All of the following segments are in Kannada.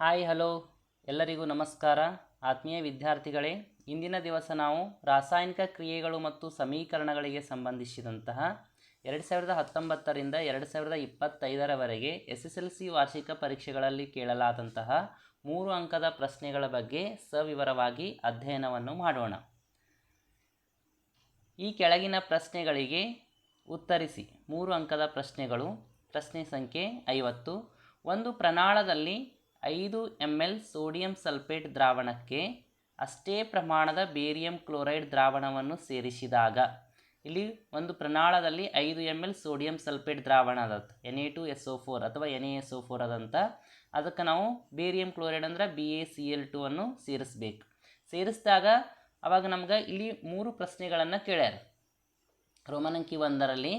Hi, hello. ಎಲ್ಲರಿಗೂ ನಮಸ್ಕಾರ. ಆತ್ಮೀಯ ವಿದ್ಯಾರ್ಥಿಗಳೇ, ಇಂದಿನ ದಿವಸ ನಾವು ರಾಸಾಯನಿಕ ಕ್ರಿಯೆಗಳು ಮತ್ತು ಸಮೀಕರಣಗಳಿಗೆ ಸಂಬಂಧಿಸಿದಂತಹ ಎರಡು ಸಾವಿರದ ಹತ್ತೊಂಬತ್ತರಿಂದ ಎರಡು ಸಾವಿರದ ಇಪ್ಪತ್ತೈದರವರೆಗೆ ಎಸ್ ಎಸ್ ಎಲ್ ಸಿ ವಾರ್ಷಿಕ ಪರೀಕ್ಷೆಗಳಲ್ಲಿ ಕೇಳಲಾದಂತಹ ಮೂರು ಅಂಕದ ಪ್ರಶ್ನೆಗಳ ಬಗ್ಗೆ ಸವಿವರವಾಗಿ ಅಧ್ಯಯನವನ್ನು ಮಾಡೋಣ. ಈ ಕೆಳಗಿನ ಪ್ರಶ್ನೆಗಳಿಗೆ ಉತ್ತರಿಸಿ. ಮೂರು ಅಂಕದ ಪ್ರಶ್ನೆಗಳು. ಪ್ರಶ್ನೆ ಸಂಖ್ಯೆ ಐವತ್ತು. ಒಂದು ಪ್ರಣಾಳದಲ್ಲಿ ಐದು ಎಂ ಎಲ್ ಸೋಡಿಯಂ ಸಲ್ಫೇಟ್ ದ್ರಾವಣಕ್ಕೆ ಅಷ್ಟೇ ಪ್ರಮಾಣದ ಬೇರಿಯಂ ಕ್ಲೋರೈಡ್ ದ್ರಾವಣವನ್ನು ಸೇರಿಸಿದಾಗ. ಇಲ್ಲಿ ಒಂದು ಪ್ರಣಾಳದಲ್ಲಿ ಐದು ಎಂ ಎಲ್ ಸೋಡಿಯಂ ಸಲ್ಫೇಟ್ ದ್ರಾವಣ ಅದತ್ N A two S O four ಅಥವಾ N A S O four ಅದಂತ. ಅದಕ್ಕೆ ನಾವು ಬೇರಿಯಂ ಕ್ಲೋರೈಡ್ ಅಂದ್ರೆ B A C L two ಅನ್ನು ಸೇರಿಸ್ಬೇಕು. ಸೇರಿಸಿದಾಗ ಅವಾಗ ನಮ್ಗೆ ಇಲ್ಲಿ ಮೂರು ಪ್ರಶ್ನೆಗಳನ್ನು ಕೇಳ್ಯಾರ. ರೋಮನಂಕಿ ಒಂದರಲ್ಲಿ,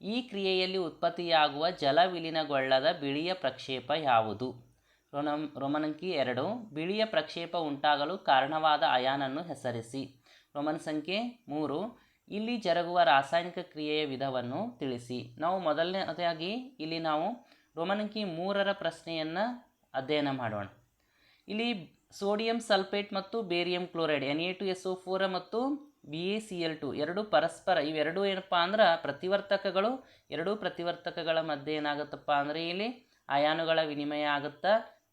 ಈ ಕ್ರಿಯೆಯಲ್ಲಿ ಉತ್ಪತ್ತಿಯಾಗುವ ಜಲ ವಿಲೀನಗೊಳ್ಳದ ಬಿಳಿಯ ಪ್ರಕ್ಷೇಪ ಯಾವುದು? ರೋನಂ, ರೋಮನಂಕಿ ಎರಡು, ಬಿಳಿಯ ಪ್ರಕ್ಷೇಪ ಉಂಟಾಗಲು ಕಾರಣವಾದ ಅಯಾನನ್ನು ಹೆಸರಿಸಿ. ರೋಮನ್ ಸಂಖ್ಯೆ ಮೂರು, ಇಲ್ಲಿ ಜರುಗುವ ರಾಸಾಯನಿಕ ಕ್ರಿಯೆಯ ವಿಧವನ್ನು ತಿಳಿಸಿ. ನಾವು ಮೊದಲನೇದಾಗಿ ಇಲ್ಲಿ ನಾವು ರೋಮನಂಕಿ ಮೂರರ ಪ್ರಶ್ನೆಯನ್ನು ಅಧ್ಯಯನ ಮಾಡೋಣ. ಇಲ್ಲಿ ಸೋಡಿಯಂ ಸಲ್ಫೇಟ್ ಮತ್ತು barium chloride N A two S O ಮತ್ತು B A C L two ಎರಡು ಪರಸ್ಪರ ಇವೆರಡೂ ಏನಪ್ಪ ಅಂದ್ರೆ ಪ್ರತಿವರ್ತಕಗಳು, ಎರಡೂ ಪ್ರತಿವರ್ತಕಗಳ ಮಧ್ಯೆ ಏನಾಗುತ್ತಪ್ಪ ಅಂದರೆ ಇಲ್ಲಿ ಅಯಾನುಗಳ ವಿನಿಮಯ ಆಗುತ್ತಾ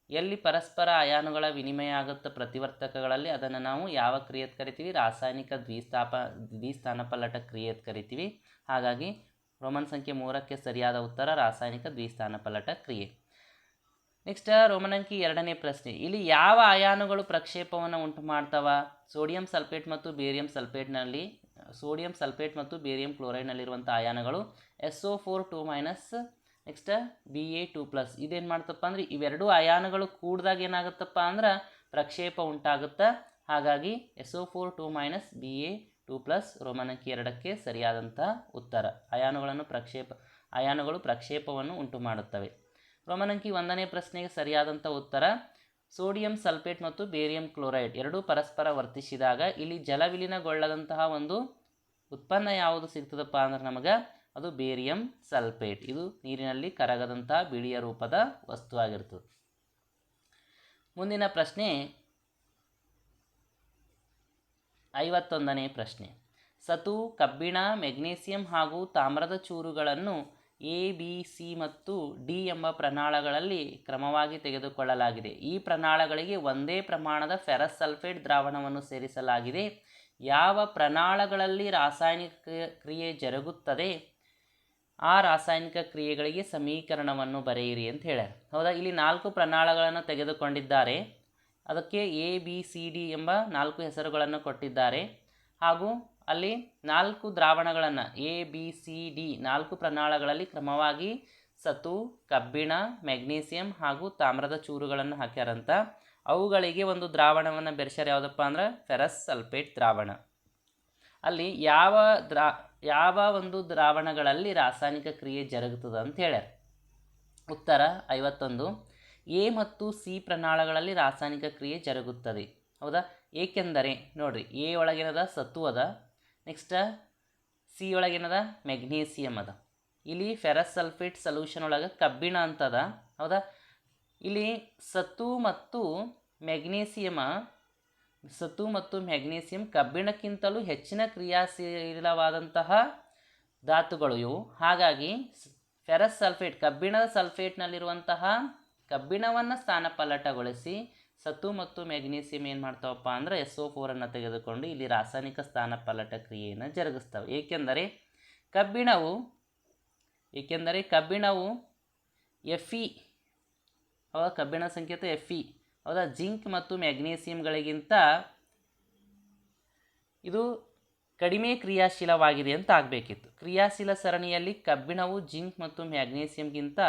ಎಲ್ಲಿ ಪರಸ್ಪರ ಅಯಾನುಗಳ ವಿನಿಮಯ ಆಗುತ್ತ ಪ್ರತಿವರ್ತಕಗಳಲ್ಲಿ ಅದನ್ನು ನಾವು ಯಾವ ಕ್ರಿಯೆ ಅಂತ ಕರಿತೀವಿ? ರಾಸಾಯನಿಕ ದ್ವಿಸ್ಥಾಪ ದ್ವಿಸ್ಥಾನಪಲ್ಲಟ ಕ್ರಿಯೆ ಕ್ರಿಯೆತ್ ಕರಿತೀವಿ. ಹಾಗಾಗಿ ರೋಮನ್ ಸಂಖ್ಯೆ ಮೂರಕ್ಕೆ ಸರಿಯಾದ ಉತ್ತರ ರಾಸಾಯನಿಕ ದ್ವಿಸ್ಥಾನಪಲ್ಲಟ ಕ್ರಿಯೆ. ನೆಕ್ಸ್ಟ್ ರೋಮನ್ ಅಂಕಿ ಎರಡನೇ ಪ್ರಶ್ನೆ. ಇಲ್ಲಿ ಯಾವ ಅಯಾನುಗಳು ಪ್ರಕ್ಷೇಪವನ್ನು ಉಂಟು ಮಾಡ್ತಾವ? ಸೋಡಿಯಂ ಸಲ್ಫೇಟ್ ಮತ್ತು ಬೇರಿಯಂ ಸಲ್ಫೇಟ್ನಲ್ಲಿ, ಸೋಡಿಯಂ ಸಲ್ಫೇಟ್ ಮತ್ತು ಬೇರಿಯಂ ಕ್ಲೋರೈಡ್ನಲ್ಲಿರುವಂಥ ಅಯಾನುಗಳು S O four two minus next B A two plus ಇದೇನು ಮಾಡ್ತಪ್ಪ ಅಂದರೆ ಇವೆರಡೂ ಅಯಾನುಗಳು ಕೂಡಿದಾಗ ಏನಾಗುತ್ತಪ್ಪ ಅಂದ್ರೆ ಪ್ರಕ್ಷೇಪ ಉಂಟಾಗುತ್ತೆ. ಹಾಗಾಗಿ S O four two minus B A two plus ರೋಮನಂಕಿ ಎರಡಕ್ಕೆ ಸರಿಯಾದಂಥ ಉತ್ತರ. ಅಯಾನುಗಳನ್ನು ಪ್ರಕ್ಷೇಪ, ಅಯಾನುಗಳು ಪ್ರಕ್ಷೇಪವನ್ನು ಉಂಟು ಮಾಡುತ್ತವೆ. ಅಂಕಿ ಒಂದನೇ ಪ್ರಶ್ನೆಗೆ ಸರಿಯಾದಂಥ ಉತ್ತರ. ಸೋಡಿಯಂ ಸಲ್ಫೇಟ್ ಮತ್ತು ಬೇರಿಯಂ ಕ್ಲೋರೈಡ್ ಎರಡೂ ಪರಸ್ಪರ ವರ್ತಿಸಿದಾಗ ಇಲ್ಲಿ ಜಲವಿಲೀನಗೊಳ್ಳದಂತಹ ಒಂದು ಉತ್ಪನ್ನ ಯಾವುದು ಸಿಗ್ತದಪ್ಪ ಅಂದ್ರೆ ನಮಗೆ ಅದು ಬೇರಿಯಂ ಸಲ್ಫೇಟ್. ಇದು ನೀರಿನಲ್ಲಿ ಕರಗದಂಥ ಬಿಳಿಯ ರೂಪದ ವಸ್ತುವಾಗಿರ್ತದೆ ಮುಂದಿನ ಪ್ರಶ್ನೆ, ಐವತ್ತೊಂದನೇ ಪ್ರಶ್ನೆ. ಸತು, ಕಬ್ಬಿಣ, ಮೆಗ್ನೀಸಿಯಂ ಹಾಗೂ ತಾಮ್ರದ ಚೂರುಗಳನ್ನು ಎ, ಬಿ, ಸಿ ಮತ್ತು ಡಿ ಎಂಬ ಪ್ರಣಾಳಗಳಲ್ಲಿ ಕ್ರಮವಾಗಿ ತೆಗೆದುಕೊಳ್ಳಲಾಗಿದೆ. ಈ ಪ್ರನಾಳಗಳಿಗೆ ಒಂದೇ ಪ್ರಮಾಣದ ಫೆರಸ್ ಸಲ್ಫೇಟ್ ದ್ರಾವಣವನ್ನು ಸೇರಿಸಲಾಗಿದೆ. ಯಾವ ಪ್ರಣಾಳಗಳಲ್ಲಿ ರಾಸಾಯನಿಕ ಕ್ರಿಯೆ ಜರುಗುತ್ತದೆ? ಆ ರಾಸಾಯನಿಕ ಕ್ರಿಯೆಗಳಿಗೆ ಸಮೀಕರಣವನ್ನು ಬರೆಯಿರಿ ಅಂತ ಹೇಳ್ಯಾರ. ಹೌದಾ? ಇಲ್ಲಿ ನಾಲ್ಕು ಪ್ರಣಾಳಗಳನ್ನು ತೆಗೆದುಕೊಂಡಿದ್ದಾರೆ. ಅದಕ್ಕೆ ಎ ಬಿ ಸಿ ಡಿ ಎಂಬ ನಾಲ್ಕು ಹೆಸರುಗಳನ್ನು ಕೊಟ್ಟಿದ್ದಾರೆ. ಹಾಗೂ ಅಲ್ಲಿ ನಾಲ್ಕು ದ್ರಾವಣಗಳನ್ನು ಎ ಬಿ ಸಿ ಡಿ ನಾಲ್ಕು ಪ್ರಣಾಳಗಳಲ್ಲಿ ಕ್ರಮವಾಗಿ ಸತು ಕಬ್ಬಿಣ, ಮೆಗ್ನೀಸಿಯಂ ಹಾಗೂ ತಾಮ್ರದ ಚೂರುಗಳನ್ನು ಹಾಕ್ಯಾರಂತ. ಅವುಗಳಿಗೆ ಒಂದು ದ್ರಾವಣವನ್ನು ಬೆರೆಸ್ಯಾರ ಯಾವುದಪ್ಪ ಅಂದ್ರೆ? ಫೆರಸ್ ಸಲ್ಫೇಟ್ ದ್ರಾವಣ. ಅಲ್ಲಿ ಯಾವ ದ್ರಾ, ಯಾವ ಒಂದು ದ್ರಾವಣಗಳಲ್ಲಿ ರಾಸಾಯನಿಕ ಕ್ರಿಯೆ ಜರುಗುತ್ತದೆ ಅಂತ ಹೇಳ್ಯಾರ. ಉತ್ತರ ಐವತ್ತೊಂದು, ಎ ಮತ್ತು ಸಿ ಪ್ರಣಾಳಗಳಲ್ಲಿ ರಾಸಾಯನಿಕ ಕ್ರಿಯೆ ಜರುಗುತ್ತದೆ. ಹೌದಾ? ಏಕೆಂದರೆ, ನೋಡಿರಿ, ಎ ಒಳಗೇನದ? ಸತ್ತು ಅದ. Next C ಒಳಗೇನದ? ಮೆಗ್ನೀಸಿಯಮ್ ಅದ. ಇಲ್ಲಿ ಫೆರಸ್ ಸಲ್ಫೇಟ್ ಸೊಲ್ಯೂಷನ್ ಒಳಗೆ ಕಬ್ಬಿಣ ಅಂತದ. ಹೌದಾ? ಇಲ್ಲಿ ಸತ್ತು ಮತ್ತು ಮೆಗ್ನೀಸಿಯಮ ಸತು ಮತ್ತು ಮ್ಯಾಗ್ನೀಸಿಯಂ ಕಬ್ಬಿಣಕ್ಕಿಂತಲೂ ಹೆಚ್ಚಿನ ಕ್ರಿಯಾಶೀಲವಾದಂತಹ ಧಾತುಗಳು ಇವು. ಹಾಗಾಗಿ ಫೆರಸ್ ಸಲ್ಫೇಟ್, ಕಬ್ಬಿಣದ ಸಲ್ಫೇಟ್ನಲ್ಲಿರುವಂತಹ ಕಬ್ಬಿಣವನ್ನು ಸ್ಥಾನಪಲ್ಲಟಗೊಳಿಸಿ ಸತು ಮತ್ತು ಮೆಗ್ನೀಸಿಯಂ ಏನು ಮಾಡ್ತಾವಪ್ಪ ಅಂದರೆ ಎಸ್ ಒ ಫೋರನ್ನು ತೆಗೆದುಕೊಂಡು ಇಲ್ಲಿ ರಾಸಾಯನಿಕ ಸ್ಥಾನಪಲ್ಲಟ ಕ್ರಿಯೆಯನ್ನು ಜರುಗಿಸ್ತವೆ. ಏಕೆಂದರೆ ಕಬ್ಬಿಣವು ಏಕೆಂದರೆ ಕಬ್ಬಿಣವು ಎಫ್ ಇ ಕಬ್ಬಿಣ ಸಂಕೇತ ಎಫ್ ಇ ಹೌದಾ? ಜಿಂಕ್ ಮತ್ತು ಮ್ಯಾಗ್ನೀಸಿಯಂಗಳಿಗಿಂತ ಇದು ಕಡಿಮೆ ಕ್ರಿಯಾಶೀಲವಾಗಿದೆ ಅಂತ ಆಗಬೇಕಿತ್ತು. ಕ್ರಿಯಾಶೀಲ ಸರಣಿಯಲ್ಲಿ ಕಬ್ಬಿಣವು ಜಿಂಕ್ ಮತ್ತು ಮ್ಯಾಗ್ನೀಸಿಯಂಗಿಂತ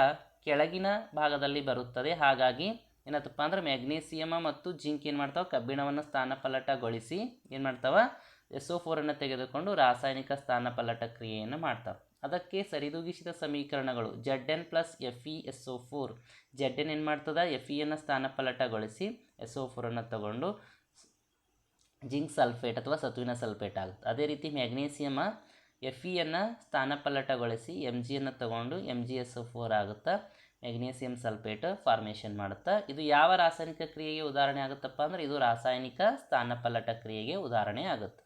ಕೆಳಗಿನ ಭಾಗದಲ್ಲಿ ಬರುತ್ತದೆ. ಹಾಗಾಗಿ ಏನಾಯ್ತಪ್ಪ ಅಂದ್ರೆ ಮ್ಯಾಗ್ನೀಸಿಯಮ ಮತ್ತು ಜಿಂಕ್ ಏನು ಮಾಡ್ತಾವೆ? ಕಬ್ಬಿಣವನ್ನು ಸ್ಥಾನಪಲ್ಲಟಗೊಳಿಸಿ ಏನು ಮಾಡ್ತಾವ? ಎಸ್ ಓ ಫೋರನ್ನು ತೆಗೆದುಕೊಂಡು ರಾಸಾಯನಿಕ ಸ್ಥಾನಪಲ್ಲಟ ಕ್ರಿಯೆಯನ್ನು ಮಾಡ್ತಾವೆ. ಅದಕ್ಕೆ ಸರಿದೂಗಿಸಿದ ಸಮೀಕರಣಗಳು Z N plus F E S O four Z N ಏನು ಮಾಡ್ತದ? ಎಫ್ ಅನ್ನು ಸ್ಥಾನಪಲ್ಲಟಗೊಳಿಸಿ ಎಸ್ ಒ ಫೋರನ್ನು ತಗೊಂಡು ಜಿಂಕ್ ಸಲ್ಫೇಟ್ ಅಥವಾ ಸತುವಿನ ಸಲ್ಫೇಟ್ ಆಗುತ್ತೆ. ಅದೇ ರೀತಿ ಮ್ಯಾಗ್ನೀಸಿಯಮ ಎಫ್ ಅನ್ನು ಸ್ಥಾನಪಲ್ಲಟಗೊಳಿಸಿ ಎಂ ಜಿಯನ್ನು ತಗೊಂಡು M G S O four ಆಗುತ್ತೆ? ಮೆಗ್ನೀಸಿಯಂ ಸಲ್ಫೇಟ್ ಫಾರ್ಮೇಷನ್ ಮಾಡುತ್ತೆ? ಇದು ಯಾವ ರಾಸಾಯನಿಕ ಕ್ರಿಯೆಗೆ ಉದಾಹರಣೆ ಆಗುತ್ತಪ್ಪ ಅಂದರೆ ಇದು ರಾಸಾಯನಿಕ ಸ್ಥಾನಪಲ್ಲಟ ಕ್ರಿಯೆಗೆ ಉದಾಹರಣೆ ಆಗುತ್ತೆ.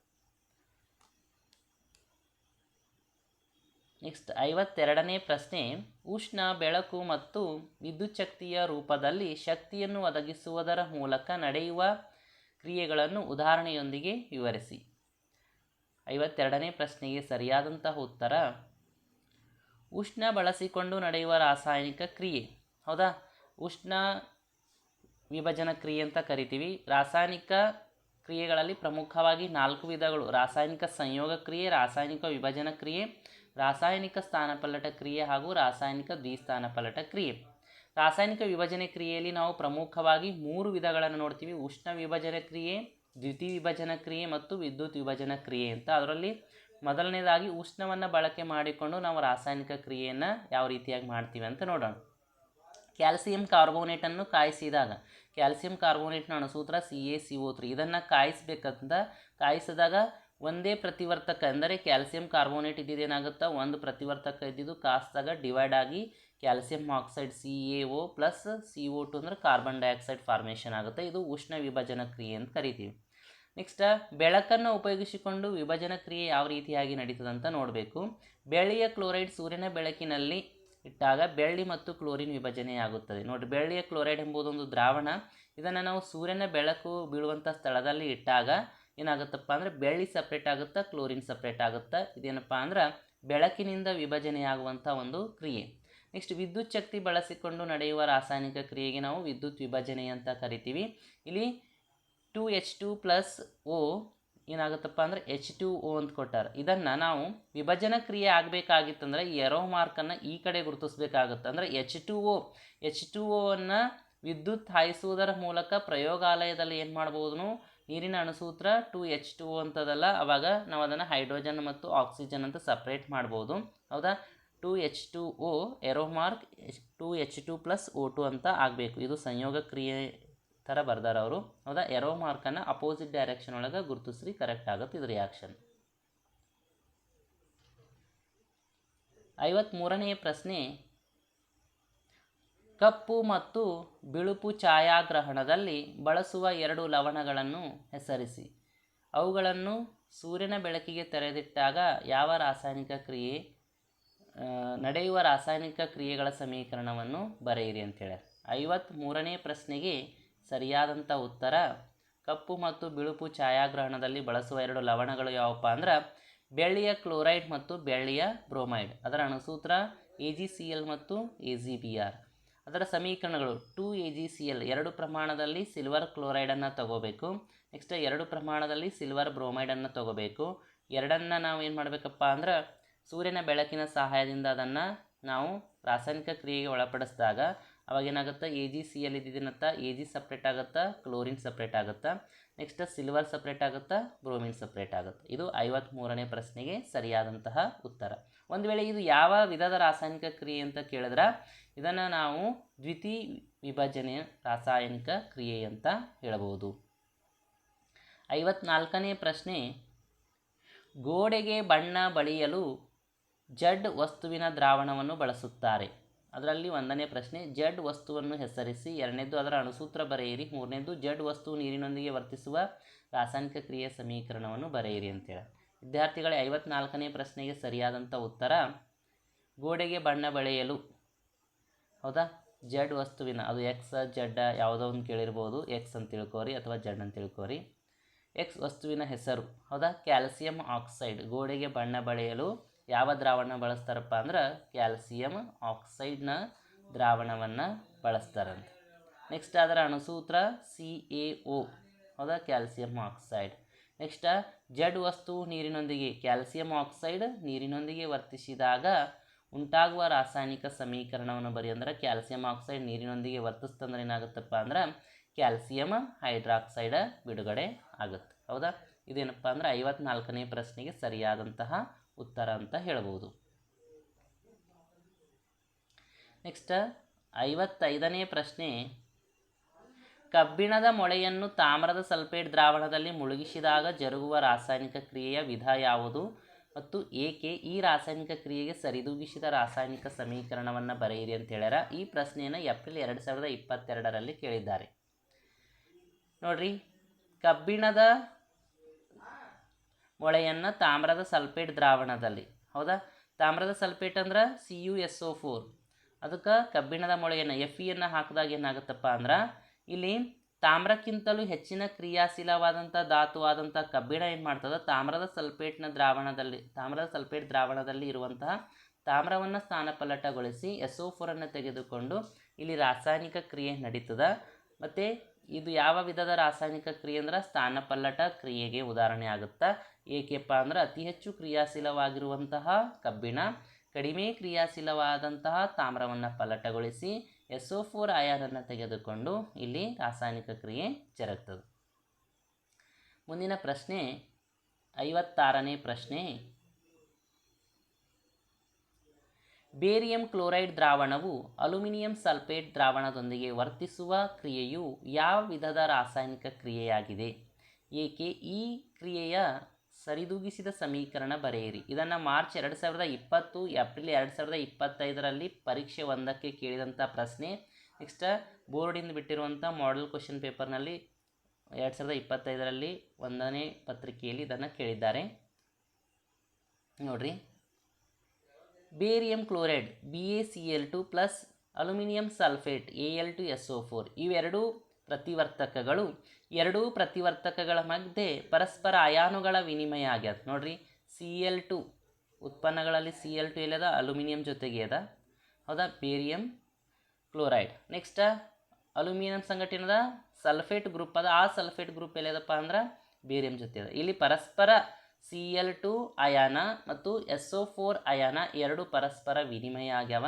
ನೆಕ್ಸ್ಟ್ ಐವತ್ತೆರಡನೇ ಪ್ರಶ್ನೆ, ಉಷ್ಣ, ಬೆಳಕು ಮತ್ತು ವಿದ್ಯುತ್ ಶಕ್ತಿಯ ರೂಪದಲ್ಲಿ ಶಕ್ತಿಯನ್ನು ಒದಗಿಸುವುದರ ಮೂಲಕ ನಡೆಯುವ ಕ್ರಿಯೆಗಳನ್ನು ಉದಾಹರಣೆಯೊಂದಿಗೆ ವಿವರಿಸಿ. ಐವತ್ತೆರಡನೇ ಪ್ರಶ್ನೆಗೆ ಸರಿಯಾದಂತಹ ಉತ್ತರ, ಉಷ್ಣ ಬಳಸಿಕೊಂಡು ನಡೆಯುವ ರಾಸಾಯನಿಕ ಕ್ರಿಯೆ. ಹೌದಾ? ಉಷ್ಣ ವಿಭಜನ ಕ್ರಿಯೆ ಅಂತ ಕರಿತೀವಿ. ರಾಸಾಯನಿಕ ಕ್ರಿಯೆಗಳಲ್ಲಿ ಪ್ರಮುಖವಾಗಿ ನಾಲ್ಕು ವಿಧಗಳು. ರಾಸಾಯನಿಕ ಸಂಯೋಗ ಕ್ರಿಯೆ, ರಾಸಾಯನಿಕ ವಿಭಜನ ಕ್ರಿಯೆ ರಾಸಾಯನಿಕ ಸ್ಥಾನಪಲ್ಲಟ ಕ್ರಿಯೆ ಹಾಗೂ ರಾಸಾಯನಿಕ ದ್ವಿಸ್ಥಾನಪಲ್ಲಟ ಕ್ರಿಯೆ. ರಾಸಾಯನಿಕ ವಿಭಜನೆ ಕ್ರಿಯೆಯಲ್ಲಿ ನಾವು ಪ್ರಮುಖವಾಗಿ ಮೂರು ವಿಧಗಳನ್ನು ನೋಡ್ತೀವಿ. ಉಷ್ಣ ವಿಭಜನ ಕ್ರಿಯೆ ದ್ವಿತೀಯ ವಿಭಜನ ಕ್ರಿಯೆ ಮತ್ತು ವಿದ್ಯುತ್ ವಿಭಜನ ಕ್ರಿಯೆ ಅಂತ. ಅದರಲ್ಲಿ ಮೊದಲನೇದಾಗಿ ಉಷ್ಣವನ್ನು ಬಳಕೆ ಮಾಡಿಕೊಂಡು ನಾವು ರಾಸಾಯನಿಕ ಕ್ರಿಯೆಯನ್ನು ಯಾವ ರೀತಿಯಾಗಿ ಮಾಡ್ತೀವಿ ಅಂತ ನೋಡೋಣ. ಕ್ಯಾಲ್ಸಿಯಂ ಕಾರ್ಬೋನೇಟನ್ನು ಕಾಯಿಸಿದಾಗ, ಕ್ಯಾಲ್ಸಿಯಂ ಕಾರ್ಬೋನೇಟ್ನ ಅಣುಸೂತ್ರ C A C O three ಇದನ್ನು ಕಾಯಿಸಬೇಕಂತ ಕಾಯಿಸಿದಾಗ ಒಂದೇ ಪ್ರತಿವರ್ತಕ ಅಂದರೆ ಕ್ಯಾಲ್ಸಿಯಂ ಕಾರ್ಬೋನೇಟ್ ಇದ್ದಿದ್ದೇನಾಗುತ್ತಾ ಒಂದು ಪ್ರತಿವರ್ತಕ ಇದ್ದಿದ್ದು ಕಾಸ್ದಾಗ ಡಿವೈಡ್ ಆಗಿ calcium oxide C A O plus C O two ಅಂದರೆ ಕಾರ್ಬನ್ ಡೈಆಕ್ಸೈಡ್ ಫಾರ್ಮೇಷನ್ ಆಗುತ್ತೆ. ಇದು ಉಷ್ಣ ವಿಭಜನ ಕ್ರಿಯೆ ಅಂತ ಕರಿತೀವಿ. ನೆಕ್ಸ್ಟ್ ಬೆಳಕನ್ನು ಉಪಯೋಗಿಸಿಕೊಂಡು ವಿಭಜನ ಕ್ರಿಯೆ ಯಾವ ರೀತಿಯಾಗಿ ನಡೀತದೆ ಅಂತ ನೋಡಬೇಕು. ಬೆಳ್ಳಿಯ ಕ್ಲೋರೈಡ್ ಸೂರ್ಯನ ಬೆಳಕಿನಲ್ಲಿ ಇಟ್ಟಾಗ ಬೆಳ್ಳಿ ಮತ್ತು ಕ್ಲೋರಿನ್ ವಿಭಜನೆಯಾಗುತ್ತದೆ ನೋಡಿ ಬೆಳ್ಳಿಯ ಕ್ಲೋರೈಡ್ ಎಂಬುದೊಂದು ದ್ರಾವಣ. ಇದನ್ನು ನಾವು ಸೂರ್ಯನ ಬೆಳಕು ಬೀಳುವಂಥ ಸ್ಥಳದಲ್ಲಿ ಇಟ್ಟಾಗ ಏನಾಗುತ್ತಪ್ಪ ಅಂದರೆ ಬೆಳ್ಳಿ ಸಪ್ರೇಟ್ ಆಗುತ್ತಾ ಕ್ಲೋರಿನ್ ಸಪ್ರೇಟ್ ಆಗುತ್ತಾ? ಇದೇನಪ್ಪ ಅಂದ್ರೆ ಬೆಳಕಿನಿಂದ ವಿಭಜನೆಯಾಗುವಂಥ ಒಂದು ಕ್ರಿಯೆ. ನೆಕ್ಸ್ಟ್ ವಿದ್ಯುತ್ ಶಕ್ತಿ ಬಳಸಿಕೊಂಡು ನಡೆಯುವ ರಾಸಾಯನಿಕ ಕ್ರಿಯೆಗೆ ನಾವು ವಿದ್ಯುತ್ ವಿಭಜನೆ ಅಂತ ಕರಿತೀವಿ. ಇಲ್ಲಿ two H two plus O ಏನಾಗುತ್ತಪ್ಪ ಅಂದರೆ ಎಚ್ ಟು ಓ ಅಂತ ಕೊಟ್ಟಾರೆ. ಇದನ್ನು ನಾವು ವಿಭಜನ ಕ್ರಿಯೆ ಆಗಬೇಕಾಗಿತ್ತಂದ್ರೆ ಈ ಎರೋ ಮಾರ್ಕನ್ನು ಈ ಕಡೆ ಗುರುತಿಸಬೇಕಾಗುತ್ತೆ. ಅಂದರೆ H two O H two ಓವನ್ನು ವಿದ್ಯುತ್ ಹಾಯಿಸುವುದರ ಮೂಲಕ ಪ್ರಯೋಗಾಲಯದಲ್ಲಿ ಏನು ಮಾಡ್ಬೋದು? ನೀರಿನ ಅಣುಸೂತ್ರ ಟು ಎಚ್ ಟು ಅಂತದಲ್ಲ, ಅವಾಗ ನಾವು ಅದನ್ನು ಹೈಡ್ರೋಜನ್ ಮತ್ತು ಆಕ್ಸಿಜನ್ ಅಂತ ಸಪ್ರೇಟ್ ಮಾಡ್ಬೋದು. ಹೌದಾ? Two H two O arrow mark two H two plus O two ಅಂತ ಆಗಬೇಕು. ಇದು ಸಂಯೋಗ ಕ್ರಿಯೆ ಥರ ಬರ್ದಾರ ಅವರು. ಹೌದಾ? ಎರೋ ಮಾರ್ಕನ್ನು ಅಪೋಸಿಟ್ ಡೈರೆಕ್ಷನ್ ಒಳಗೆ ಗುರುತಿಸ್ರಿ ಕರೆಕ್ಟ್ ಆಗುತ್ತೆ ಇದು ರಿಯಾಕ್ಷನ್ ಐವತ್ತ್ಮೂರನೆಯ ಪ್ರಶ್ನೆ ಕಪ್ಪು ಮತ್ತು ಬಿಳುಪು ಛಾಯಾಗ್ರಹಣದಲ್ಲಿ ಬಳಸುವ ಎರಡು ಲವಣಗಳನ್ನು ಹೆಸರಿಸಿ. ಅವುಗಳನ್ನು ಸೂರ್ಯನ ಬೆಳಕಿಗೆ ತೆರೆದಿಟ್ಟಾಗ ಯಾವ ರಾಸಾಯನಿಕ ಕ್ರಿಯೆ ನಡೆಯುವ ರಾಸಾಯನಿಕ ಕ್ರಿಯೆಗಳ ಸಮೀಕರಣವನ್ನು ಬರೆಯಿರಿ ಅಂತೇಳಿ. ಐವತ್ತ್ಮೂರನೇ ಪ್ರಶ್ನೆಗೆ ಸರಿಯಾದಂಥ ಉತ್ತರ, ಕಪ್ಪು ಮತ್ತು ಬಿಳುಪು ಛಾಯಾಗ್ರಹಣದಲ್ಲಿ ಬಳಸುವ ಎರಡು ಲವಣಗಳು ಯಾವಪ್ಪ ಅಂದ್ರೆ, ಬೆಳ್ಳಿಯ ಕ್ಲೋರೈಡ್ ಮತ್ತು ಬೆಳ್ಳಿಯ ಬ್ರೋಮೈಡ್. ಅದರ ಅಣುಸೂತ್ರ ಎ ಜಿ ಸಿ ಎಲ್ ಮತ್ತು ಎ ಜಿ ಬಿ ಆರ್ ಅದರ ಸಮೀಕರಣಗಳು two A G C L ಎರಡು ಪ್ರಮಾಣದಲ್ಲಿ ಸಿಲ್ವರ್ ಕ್ಲೋರೈಡನ್ನು ತಗೋಬೇಕು. ನೆಕ್ಸ್ಟ್ ಎರಡು ಪ್ರಮಾಣದಲ್ಲಿ ಸಿಲ್ವರ್ ಬ್ರೋಮೈಡನ್ನು ತಗೋಬೇಕು. ಎರಡನ್ನು ನಾವು ಏನು ಮಾಡಬೇಕಪ್ಪ ಅಂದ್ರೆ ಸೂರ್ಯನ ಬೆಳಕಿನ ಸಹಾಯದಿಂದ ಅದನ್ನು ನಾವು ರಾಸಾಯನಿಕ ಕ್ರಿಯೆಗೆ ಒಳಪಡಿಸಿದಾಗ ಅವಾಗ ಏನಾಗುತ್ತೆ? ಎ ಜಿ ಸಿ ಎಲ್ ಇದ್ದಿದ್ದೇನತ್ತ. ಎ ಜಿ ಸಪ್ರೇಟ್ ಆಗುತ್ತಾ? ಕ್ಲೋರಿನ್ ಸಪ್ರೇಟ್ ಆಗುತ್ತಾ? ನೆಕ್ಸ್ಟ್ ಸಿಲ್ವರ್ ಸಪ್ರೇಟ್ ಆಗುತ್ತಾ? ಬ್ರೋಮಿನ್ ಸಪ್ರೇಟ್ ಆಗುತ್ತೆ? ಇದು ಐವತ್ತ್ಮೂರನೇ ಪ್ರಶ್ನೆಗೆ ಸರಿಯಾದಂತಹ ಉತ್ತರ. ಒಂದು ವೇಳೆ ಇದು ಯಾವ ವಿಧದ ರಾಸಾಯನಿಕ ಕ್ರಿಯೆ ಅಂತ ಕೇಳಿದ್ರೆ, ಇದನ್ನು ನಾವು ದ್ವಿತಿ ವಿಭಜನೆ ರಾಸಾಯನಿಕ ಕ್ರಿಯೆ ಅಂತ ಹೇಳಬಹುದು. ಐವತ್ನಾಲ್ಕನೇ ಪ್ರಶ್ನೆ, ಗೋಡೆಗೆ ಬಣ್ಣ ಬಳಿಯಲು ಜಡ್ ವಸ್ತುವಿನ ದ್ರಾವಣವನ್ನು ಬಳಸುತ್ತಾರೆ. ಅದರಲ್ಲಿ ಒಂದನೇ ಪ್ರಶ್ನೆ, ಜಡ್ ವಸ್ತುವನ್ನು ಹೆಸರಿಸಿ, ಎರಡನೇದು ಅದರ ಅಣುಸೂತ್ರ ಬರೆಯಿರಿ, ಮೂರನೇದು ಜಡ್ ವಸ್ತು ನೀರಿನೊಂದಿಗೆ ವರ್ತಿಸುವ ರಾಸಾಯನಿಕ ಕ್ರಿಯೆ ಸಮೀಕರಣವನ್ನು ಬರೆಯಿರಿ ಅಂತೇಳಿ. ವಿದ್ಯಾರ್ಥಿಗಳ, ಐವತ್ನಾಲ್ಕನೇ ಪ್ರಶ್ನೆಗೆ ಸರಿಯಾದಂಥ ಉತ್ತರ, ಗೋಡೆಗೆ ಬಣ್ಣ ಬಳೆಯಲು. ಹೌದಾ? ಜಡ್ ವಸ್ತುವಿನ, ಅದು ಎಕ್ಸ್ ಜಡ್ಡ ಯಾವುದೋ ಒಂದು ಕೇಳಿರ್ಬೋದು ಎಕ್ಸ್ ಅಂತ ತಿಳ್ಕೋರಿ ಅಥವಾ ಜಡ್ ಅಂತ ತಿಳ್ಕೋರಿ. ಎಕ್ಸ್ ವಸ್ತುವಿನ ಹೆಸರು, ಹೌದಾ? ಕ್ಯಾಲ್ಸಿಯಂ ಆಕ್ಸೈಡ್, ಗೋಡೆಗೆ ಬಣ್ಣ ಬಳೆಯಲು ಯಾವ ದ್ರಾವಣ ಬಳಸ್ತಾರಪ್ಪ ಅಂದ್ರೆ ಕ್ಯಾಲ್ಸಿಯಂ ಆಕ್ಸೈಡ್ನ ದ್ರಾವಣವನ್ನು ಬಳಸ್ತಾರಂತ. ನೆಕ್ಸ್ಟ್ ಅದರ ಅಣುಸೂತ್ರ ಸಿ ಎ ಒ ಹೌದಾ? Calcium oxide. ನೆಕ್ಸ್ಟ್ ಜಡ್ ವಸ್ತು ನೀರಿನೊಂದಿಗೆ, ಕ್ಯಾಲ್ಸಿಯಂ ಆಕ್ಸೈಡ್ ನೀರಿನೊಂದಿಗೆ ವರ್ತಿಸಿದಾಗ ಉಂಟಾಗುವ ರಾಸಾಯನಿಕ ಸಮೀಕರಣವನ್ನು ಬರಿ ಅಂದ್ರೆ ಕ್ಯಾಲ್ಸಿಯಂ ಆಕ್ಸೈಡ್ ನೀರಿನೊಂದಿಗೆ ವರ್ತಿಸ್ತಂದ್ರೆ ಏನಾಗುತ್ತಪ್ಪ ಅಂದ್ರೆ ಕ್ಯಾಲ್ಸಿಯಂ ಹೈಡ್ರಾಕ್ಸೈಡ್ ಬಿಡುಗಡೆ ಆಗುತ್ತೆ, ಹೌದಾ? ಇದೇನಪ್ಪ ಅಂದ್ರೆ ಐವತ್ನಾಲ್ಕನೇ ಪ್ರಶ್ನೆಗೆ ಸರಿಯಾದಂತಹ ಉತ್ತರ ಅಂತ ಹೇಳ್ಬೋದು. ನೆಕ್ಸ್ಟ್ ಐವತ್ತೈದನೇ ಪ್ರಶ್ನೆ. ಕಬ್ಬಿಣದ ಮೊಳೆಯನ್ನು ತಾಮ್ರದ ಸಲ್ಫೇಟ್ ದ್ರಾವಣದಲ್ಲಿ ಮುಳುಗಿಸಿದಾಗ ಜರುಗುವ ರಾಸಾಯನಿಕ ಕ್ರಿಯೆಯ ವಿಧ ಯಾವುದು ಮತ್ತು ಏಕೆ ಈ ರಾಸಾಯನಿಕ ಕ್ರಿಯೆಗೆ ಸರಿದೂಗಿಸಿದ ರಾಸಾಯನಿಕ ಸಮೀಕರಣವನ್ನು ಬರೆಯಿರಿ ಅಂತ ಹೇಳ್ಯಾರ? ಈ ಪ್ರಶ್ನೆಯನ್ನು ಏಪ್ರಿಲ್ ಎರಡು ಸಾವಿರದ ಇಪ್ಪತ್ತೆರಡರಲ್ಲಿ ಕೇಳಿದ್ದಾರೆ. ನೋಡ್ರಿ, ಕಬ್ಬಿಣದ ಮೊಳೆಯನ್ನು ತಾಮ್ರದ ಸಲ್ಫೇಟ್ ದ್ರಾವಣದಲ್ಲಿ. ಹೌದಾ? ತಾಮ್ರದ ಸಲ್ಫೇಟ್ ಅಂದ್ರೆ C U S O four ಅದಕ್ಕೆ ಕಬ್ಬಿಣದ ಮೊಳೆಯನ್ನು ಎಫ್ ಇಯನ್ನು ಹಾಕಿದಾಗ ಏನಾಗುತ್ತಪ್ಪ ಅಂದ್ರೆ, ಇಲ್ಲಿ ತಾಮ್ರಕ್ಕಿಂತಲೂ ಹೆಚ್ಚಿನ ಕ್ರಿಯಾಶೀಲವಾದಂಥ ಧಾತುವಾದಂಥ ಕಬ್ಬಿಣ ಏನು ಮಾಡ್ತದೆ? ತಾಮ್ರದ ಸಲ್ಫೇಟ್ನ ದ್ರಾವಣದಲ್ಲಿ, ತಾಮ್ರದ ಸಲ್ಫೇಟ್ ದ್ರಾವಣದಲ್ಲಿ ಇರುವಂತಹ ತಾಮ್ರವನ್ನು ಸ್ಥಾನಪಲ್ಲಟಗೊಳಿಸಿ ಎಸ್ ಒ ಫೋರನ್ನು ತೆಗೆದುಕೊಂಡು ಇಲ್ಲಿ ರಾಸಾಯನಿಕ ಕ್ರಿಯೆ ನಡೀತದೆ. ಮತ್ತು ಇದು ಯಾವ ವಿಧದ ರಾಸಾಯನಿಕ ಕ್ರಿಯೆ ಅಂದ್ರೆ ಸ್ಥಾನಪಲ್ಲಟ ಕ್ರಿಯೆಗೆ ಉದಾಹರಣೆ ಆಗುತ್ತಾ? ಏಕೆಪ್ಪ ಅಂದ್ರೆ ಅತಿ ಹೆಚ್ಚು ಕ್ರಿಯಾಶೀಲವಾಗಿರುವಂತಹ ಕಬ್ಬಿಣ, ಕಡಿಮೆ ಕ್ರಿಯಾಶೀಲವಾದಂತಹ ತಾಮ್ರವನ್ನು ಪಲ್ಲಟಗೊಳಿಸಿ ಎಸ್ ಒ ಫೋರ್ ಅಯಾನನ್ನು ತೆಗೆದುಕೊಂಡು ಇಲ್ಲಿ ರಾಸಾಯನಿಕ ಕ್ರಿಯೆ ಜರುಗ್ತದೆ. ಮುಂದಿನ ಪ್ರಶ್ನೆ, ಐವತ್ತಾರನೇ ಪ್ರಶ್ನೆ ಬೇರಿಯಂ ಕ್ಲೋರೈಡ್ ದ್ರಾವಣವು ಅಲ್ಯೂಮಿನಿಯಂ ಸಲ್ಫೇಟ್ ದ್ರಾವಣದೊಂದಿಗೆ ವರ್ತಿಸುವ ಕ್ರಿಯೆಯು ಯಾವ ವಿಧದ ರಾಸಾಯನಿಕ ಕ್ರಿಯೆಯಾಗಿದೆ? ಏಕೆ ಈ ಕ್ರಿಯೆಯ ಸರಿದೂಗಿಸಿದ ಸಮೀಕರಣ ಬರೆಯಿರಿ. ಇದನ್ನು ಮಾರ್ಚ್ ಎರಡು ಸಾವಿರದ ಇಪ್ಪತ್ತು, ಏಪ್ರಿಲ್ ಎರಡು ಸಾವಿರದ ಇಪ್ಪತ್ತೈದರಲ್ಲಿ ಪರೀಕ್ಷೆ ಒಂದಕ್ಕೆ ಕೇಳಿದಂಥ ಪ್ರಶ್ನೆ. ನೆಕ್ಸ್ಟ್ ಬೋರ್ಡಿಂದ ಬಿಟ್ಟಿರುವಂಥ ಮಾಡೆಲ್ ಕ್ವಶನ್ ಪೇಪರ್ನಲ್ಲಿ ಎರಡು ಸಾವಿರದ ಇಪ್ಪತ್ತೈದರಲ್ಲಿ ಒಂದನೇ ಪತ್ರಿಕೆಯಲ್ಲಿ ಇದನ್ನು ಕೇಳಿದ್ದಾರೆ. ನೋಡ್ರಿ. Barium chloride B A C L two plus aluminium sulphate A L two S O four ಇವೆರಡೂ ಪ್ರತಿವರ್ತಕಗಳು. ಎರಡೂ ಪ್ರತಿವರ್ತಕಗಳ ಮಧ್ಯೆ ಪರಸ್ಪರ ಅಯಾನುಗಳ ವಿನಿಮಯ ಆಗ್ಯದ. ನೋಡ್ರಿ ಸಿ ಎಲ್ ಟು ಉತ್ಪನ್ನಗಳಲ್ಲಿ ಸಿ ಎಲ್ ಟು ಎಲ್ಲದ? ಅಲ್ಯೂಮಿನಿಯಂ ಜೊತೆಗೆ ಅದ ಹೌದಾ? Barium chloride. ನೆಕ್ಸ್ಟ್ ಅಲ್ಯೂಮಿನಿಯಂ ಸಂಘಟನದ ಸಲ್ಫೇಟ್ ಗ್ರೂಪ್ ಅದ. ಆ ಸಲ್ಫೇಟ್ ಗ್ರೂಪ್ ಎಲ್ಲದಪ್ಪ ಅಂದ್ರೆ? ಬೇರಿಯಂ ಜೊತೆ ಅದ ಇಲ್ಲಿ ಪರಸ್ಪರ ಸಿ ಎಲ್ ಟು ಅಯಾನ ಮತ್ತು ಎಸ್ ಒ ಫೋರ್ ಅಯಾನ ಎರಡು ಪರಸ್ಪರ ವಿನಿಮಯ ಆಗ್ಯಾವ.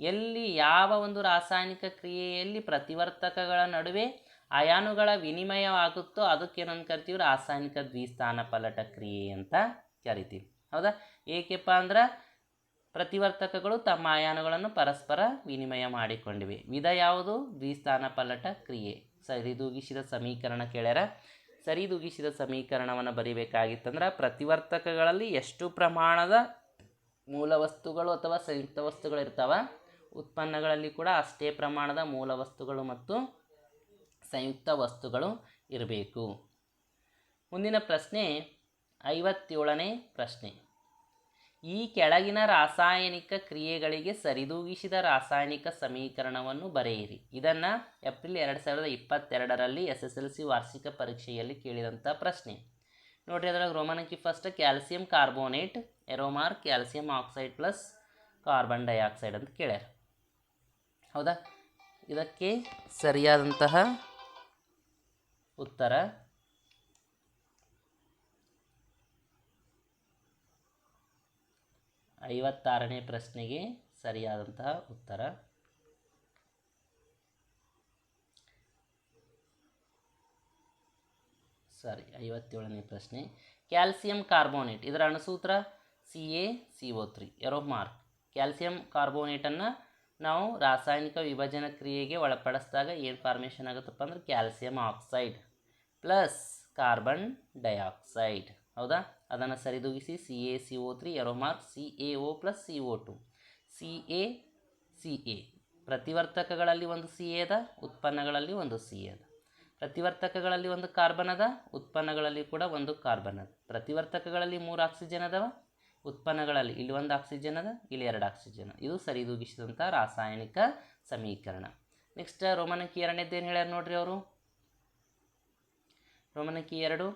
ಎಲ್ಲಿ ಯಾವ ಒಂದು ರಾಸಾಯನಿಕ ಕ್ರಿಯೆಯಲ್ಲಿ ಪ್ರತಿವರ್ತಕಗಳ ನಡುವೆ ಅಯಾನುಗಳ ವಿನಿಮಯವಾಗುತ್ತೋ ಅದಕ್ಕೇನಂತ ಕರಿತೀವಿ? ರಾಸಾಯನಿಕ ದ್ವಿಸ್ಥಾನ ಪಲಟ ಕ್ರಿಯೆ ಅಂತ ಕರಿತೀವಿ. ಹೌದಾ? ಏಕೆಪ್ಪ ಅಂದ್ರೆ ಪ್ರತಿವರ್ತಕಗಳು ತಮ್ಮ ಅಯಾನುಗಳನ್ನು ಪರಸ್ಪರ ವಿನಿಮಯ ಮಾಡಿಕೊಂಡಿವೆ. ವಿಧ ಯಾವುದು? ದ್ವಿಸ್ಥಾನ ಪಲಟ ಕ್ರಿಯೆ. ಸರಿದೂಗಿಸಿದ ಸಮೀಕರಣ ಕೇಳ್ಯಾರ. ಸರಿದೂಗಿಸಿದ ಸಮೀಕರಣವನ್ನು ಬರಿಬೇಕಾಗಿತ್ತಂದ್ರೆ ಪ್ರತಿವರ್ತಕಗಳಲ್ಲಿ ಎಷ್ಟು ಪ್ರಮಾಣದ ಮೂಲ ವಸ್ತುಗಳು ಅಥವಾ ಸಂಯುಕ್ತ ವಸ್ತುಗಳು ಇರ್ತಾವ, ಉತ್ಪನ್ನಗಳಲ್ಲಿ ಕೂಡ ಅಷ್ಟೇ ಪ್ರಮಾಣದ ಮೂಲ ವಸ್ತುಗಳು ಮತ್ತು ಸಂಯುಕ್ತ ವಸ್ತುಗಳು ಇರಬೇಕು. ಮುಂದಿನ ಪ್ರಶ್ನೆ ಐವತ್ತೇಳನೇ ಪ್ರಶ್ನೆ. ಈ ಕೆಳಗಿನ ರಾಸಾಯನಿಕ ಕ್ರಿಯೆಗಳಿಗೆ ಸರಿದೂಗಿಸಿದ ರಾಸಾಯನಿಕ ಸಮೀಕರಣವನ್ನು ಬರೆಯಿರಿ. ಇದನ್ನು ಏಪ್ರಿಲ್ ಎರಡು ಸಾವಿರದ ಇಪ್ಪತ್ತೆರಡರಲ್ಲಿ ಎಸ್ ಎಸ್ ಎಲ್ ಸಿ ವಾರ್ಷಿಕ ಪರೀಕ್ಷೆಯಲ್ಲಿ ಕೇಳಿದಂಥ ಪ್ರಶ್ನೆ. ನೋಡಿರಿ ಅದರಾಗ ರೋಮನಂಕಿ first calcium carbonate arrow mark calcium oxide plus carbon dioxide ಅಂತ ಕೇಳ್ಯಾರ. ಹೌದಾ? ಇದಕ್ಕೆ ಸರಿಯಾದಂತಹ ಉತ್ತರ ಐವತ್ತಾರನೇ ಪ್ರಶ್ನೆಗೆ ಸರಿಯಾದಂತಹ ಉತ್ತರ. ಸಾರಿ, ಐವತ್ತೇಳನೇ ಪ್ರಶ್ನೆ. ಕ್ಯಾಲ್ಸಿಯಂ ಕಾರ್ಬೋನೇಟ್, ಇದರ ಅಣುಸೂತ್ರ C A C O three arrow mark. Calcium ಕಾರ್ಬೋನೇಟನ್ನು ನಾವು ರಾಸಾಯನಿಕ ವಿಭಜನ ಕ್ರಿಯೆಗೆ ಒಳಪಡಿಸಿದಾಗ ಏನು ಫಾರ್ಮೇಷನ್ ಆಗುತ್ತಪ್ಪ ಅಂದ್ರೆ calcium oxide plus carbon dioxide. ಹೌದಾ? ಅದನ್ನು ಸರಿದೂಗಿಸಿ C A C O three arrow mark C A O plus C O two C A C A ಪ್ರತಿವರ್ತಕಗಳಲ್ಲಿ ಒಂದು ಸಿ ಎ ಉತ್ಪನ್ನಗಳಲ್ಲಿ ಒಂದು ಸಿ ಎ ಅದ. ಪ್ರತಿವರ್ತಕಗಳಲ್ಲಿ ಒಂದು ಕಾರ್ಬನ್ ಅದ, ಉತ್ಪನ್ನಗಳಲ್ಲಿ ಕೂಡ ಒಂದು ಕಾರ್ಬನ್ ಅದ. ಪ್ರತಿವರ್ತಕಗಳಲ್ಲಿ ಮೂರು ಆಕ್ಸಿಜನ್ ಅದಾವ, ಉತ್ಪನ್ನಗಳಲ್ಲಿ ಇಲ್ಲಿ ಒಂದು ಆಕ್ಸಿಜನ್ ಅದ, ಇಲ್ಲಿ ಎರಡು ಆಕ್ಸಿಜನ್ ಇದು ಸರಿದೂಗಿಸಿದಂಥ ರಾಸಾಯನಿಕ ಸಮೀಕರಣ. ನೆಕ್ಸ್ಟ್ ರೋಮನಕಿ ಎರಡನೇದ್ದು ಏನು ಹೇಳ್ಯಾರ ನೋಡ್ರಿ ಅವರು? ರೋಮನಕಿ ಎರಡು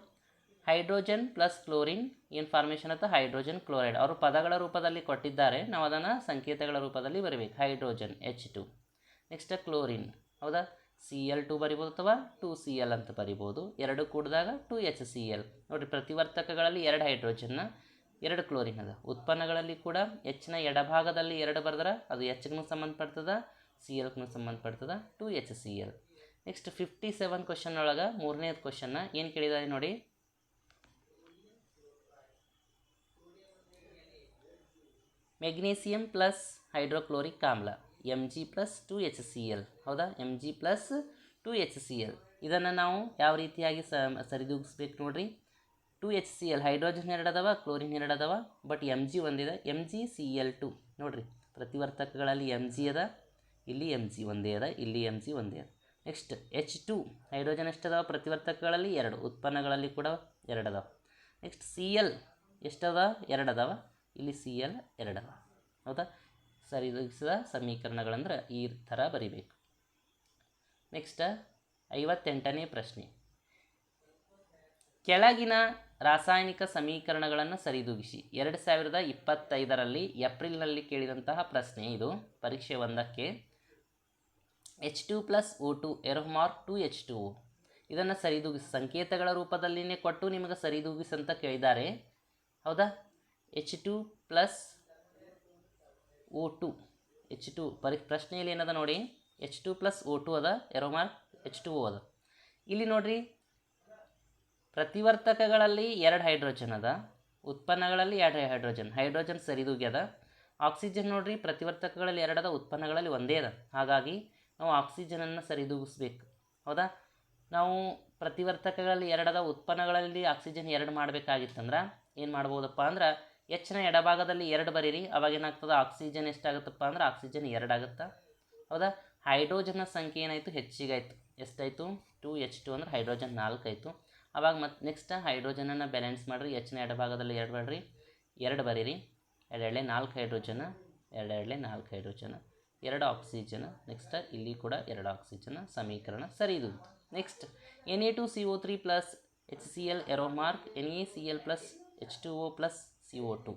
ಹೈಡ್ರೋಜನ್ ಪ್ಲಸ್ ಕ್ಲೋರಿನ್ ಏನು ಫಾರ್ಮೇಷನ್ ಅಥವಾ ಹೈಡ್ರೋಜನ್ ಕ್ಲೋರೈಡ್. ಅವರು ಪದಗಳ ರೂಪದಲ್ಲಿ ಕೊಟ್ಟಿದ್ದಾರೆ. ನಾವು ಅದನ್ನು ಸಂಕೇತಗಳ ರೂಪದಲ್ಲಿ ಬರೀಬೇಕು. Hydrogen H two next chlorine. ಹೌದಾ? ಸಿ ಎಲ್ ಟು ಬರಿಬೋದು ಅಥವಾ ಟು ಸಿ ಎಲ್ ಅಂತ ಬರಿಬೋದು. ಎರಡು ಕೂಡಿದಾಗ ಟು ಎಚ್ ಸಿ ಎಲ್ ನೋಡಿರಿ, ಪ್ರತಿವರ್ತಕಗಳಲ್ಲಿ ಎರಡು ಹೈಡ್ರೋಜನ್ನ, ಎರಡು ಕ್ಲೋರಿನ್ ಅದ. ಉತ್ಪನ್ನಗಳಲ್ಲಿ ಕೂಡ ಹೆಚ್ಚಿನ ಎಡಭಾಗದಲ್ಲಿ ಎರಡು ಬರೆದ್ರೆ, ಅದು ಎಚ್ಗೂ ಸಂಬಂಧಪಡ್ತದ ಸಿ ಎಲ್ಗೂ ಸಂಬಂಧಪಡ್ತದ two H C L next fifty seven question ಒಳಗೆ ಮೂರನೇದು ಕ್ವಶನ್ನ ಏನು ಕೇಳಿದ್ದಾರೆ ನೋಡಿ. ಮೆಗ್ನೀಸಿಯಂ ಪ್ಲಸ್ ಹೈಡ್ರೋಕ್ಲೋರಿಕ್ ಆಮ್ಲ M G plus two H C L ಹೌದಾ? M G plus two H C L ಇದನ್ನು ನಾವು ಯಾವ ರೀತಿಯಾಗಿ ಸರಿದೂಗಿಸ್ಬೇಕು ನೋಡ್ರಿ? Two H C L hydrogen ಎರಡು ಅದಾವ ಕ್ಲೋರಿನ್ ಎರಡು ಅದಾವ ಬಟ್ ಎಂ ಜಿ ಒಂದಿದೆ. M G C L two ನೋಡಿರಿ, ಪ್ರತಿವರ್ತಕಗಳಲ್ಲಿ ಎಂ ಜಿ ಅದ, ಇಲ್ಲಿ ಎಂ ಜಿ ಒಂದೇ ಅದ, ಇಲ್ಲಿ ಎಂ ಜಿ ಒಂದೇ ಅದ. ನೆಕ್ಸ್ಟ್ ಎಚ್ ಟು ಹೈಡ್ರೋಜನ್ ಎಷ್ಟು ಅದಾವ ಪ್ರತಿವರ್ತಕಗಳಲ್ಲಿ ಎರಡು, ಉತ್ಪನ್ನಗಳಲ್ಲಿ ಕೂಡ ಎರಡು ಅದಾವ ನೆಕ್ಸ್ಟ್ ಸಿ ಎಲ್ ಎಷ್ಟದ ಎರಡು ಅದಾವ ಇಲ್ಲಿ ಸಿ ಎಲ್ ಎರಡು. ಅದಾವ ಹೌದಾ ಸರಿದೂಗಿಸಿದ ಸಮೀಕರಣಗಳಂದ್ರೆ ಈ ಥರ ಬರಿಬೇಕು. ನೆಕ್ಸ್ಟ್ ಐವತ್ತೆಂಟನೇ ಪ್ರಶ್ನೆ. ಕೆಳಗಿನ ರಾಸಾಯನಿಕ ಸಮೀಕರಣಗಳನ್ನು ಸರಿದೂಗಿಸಿ. ಎರಡು ಸಾವಿರದ ಇಪ್ಪತ್ತೈದರಲ್ಲಿ ಏಪ್ರಿಲ್ನಲ್ಲಿ ಕೇಳಿದಂತಹ ಪ್ರಶ್ನೆ ಇದು. ಪರೀಕ್ಷೆ ಒಂದಕ್ಕೆ. H two plus O two arrow mark two H two. O ಇದನ್ನು ಸರಿದೂಗಿಸಿ, ಸಂಕೇತಗಳ ರೂಪದಲ್ಲಿನೇ ಕೊಟ್ಟು ನಿಮಗೆ ಸರಿದೂಗಿಸಿ ಅಂತ ಕೇಳಿದ್ದಾರೆ. ಹೌದಾ? H two plus O two H two ಪರಿ ಪ್ರಶ್ನೆಯಲ್ಲಿ ಏನದ ನೋಡಿ? H two plus O two ಅದ. Arrow mark H two O ಅದ. ಇಲ್ಲಿ ನೋಡ್ರಿ. ಪ್ರತಿವರ್ತಕಗಳಲ್ಲಿ ಎರಡು ಹೈಡ್ರೋಜನ್ ಅದ. ಉತ್ಪನ್ನಗಳಲ್ಲಿ ಎರಡು ಹೈಡ್ರೋಜನ್. ಹೈಡ್ರೋಜನ್ ಸರಿದೂಗ್ಯದ. ಆಕ್ಸಿಜನ್ ನೋಡ್ರಿ, ಪ್ರತಿವರ್ತಕಗಳಲ್ಲಿ ಎರಡದ ಉತ್ಪನ್ನಗಳಲ್ಲಿ ಒಂದೇ ಅದ. ಹಾಗಾಗಿ ನಾವು ಆಕ್ಸಿಜನನ್ನು ಸರಿದೂಗಿಸ್ಬೇಕು. ಹೌದಾ? ನಾವು ಪ್ರತಿವರ್ತಕಗಳಲ್ಲಿ ಎರಡದ ಉತ್ಪನ್ನಗಳಲ್ಲಿ ಆಕ್ಸಿಜನ್ ಎರಡು ಮಾಡಬೇಕಾಗಿತ್ತಂದ್ರೆ ಏನು ಮಾಡ್ಬೋದಪ್ಪ ಅಂದ್ರೆ ಹೆಚ್ಚಿನ ಎಡಭಾಗದಲ್ಲಿ ಎರಡು ಬರೀರಿ, ಅವಾಗ ಏನಾಗ್ತದೆ? ಆಕ್ಸಿಜನ್ ಎಷ್ಟಾಗುತ್ತಪ್ಪ ಅಂದ್ರೆ ಆಕ್ಸಿಜನ್ ಎರಡು ಆಗುತ್ತಾ? ಹೌದಾ? ಹೈಡ್ರೋಜನ್ನ ಸಂಖ್ಯೆ ಏನಾಯಿತು? ಹೆಚ್ಚಿಗಾಯಿತು. ಎಷ್ಟಾಯಿತು? ಟು ಎಚ್ ಟು ಅಂದ್ರೆ ಹೈಡ್ರೋಜನ್ ನಾಲ್ಕು ಆಯಿತು. ಅವಾಗ ಮತ್ತೆ ನೆಕ್ಸ್ಟ್ ಹೈಡ್ರೋಜನನ್ನು ಬ್ಯಾಲೆನ್ಸ್ ಮಾಡಿರಿ. ಹೆಚ್ಚಿನ ಎಡಭಾಗದಲ್ಲಿ ಎರಡು ಬೇಡ್ರಿ ಎರಡು ಬರೀರಿ ಎರಡೆರಡಲೆ ನಾಲ್ಕು ಹೈಡ್ರೋಜನ್ ಎರಡೆರಡಲೆ ನಾಲ್ಕು ಹೈಡ್ರೋಜನ್ ಎರಡು ಆಕ್ಸಿಜನ್ ನೆಕ್ಸ್ಟ್ ಇಲ್ಲಿ ಕೂಡ ಎರಡು ಆಕ್ಸಿಜನ್ ಸಮೀಕರಣ ಸರಿ ಇದು next N A two C O three plus H C L arrow mark N A C L plus H two O plus C O two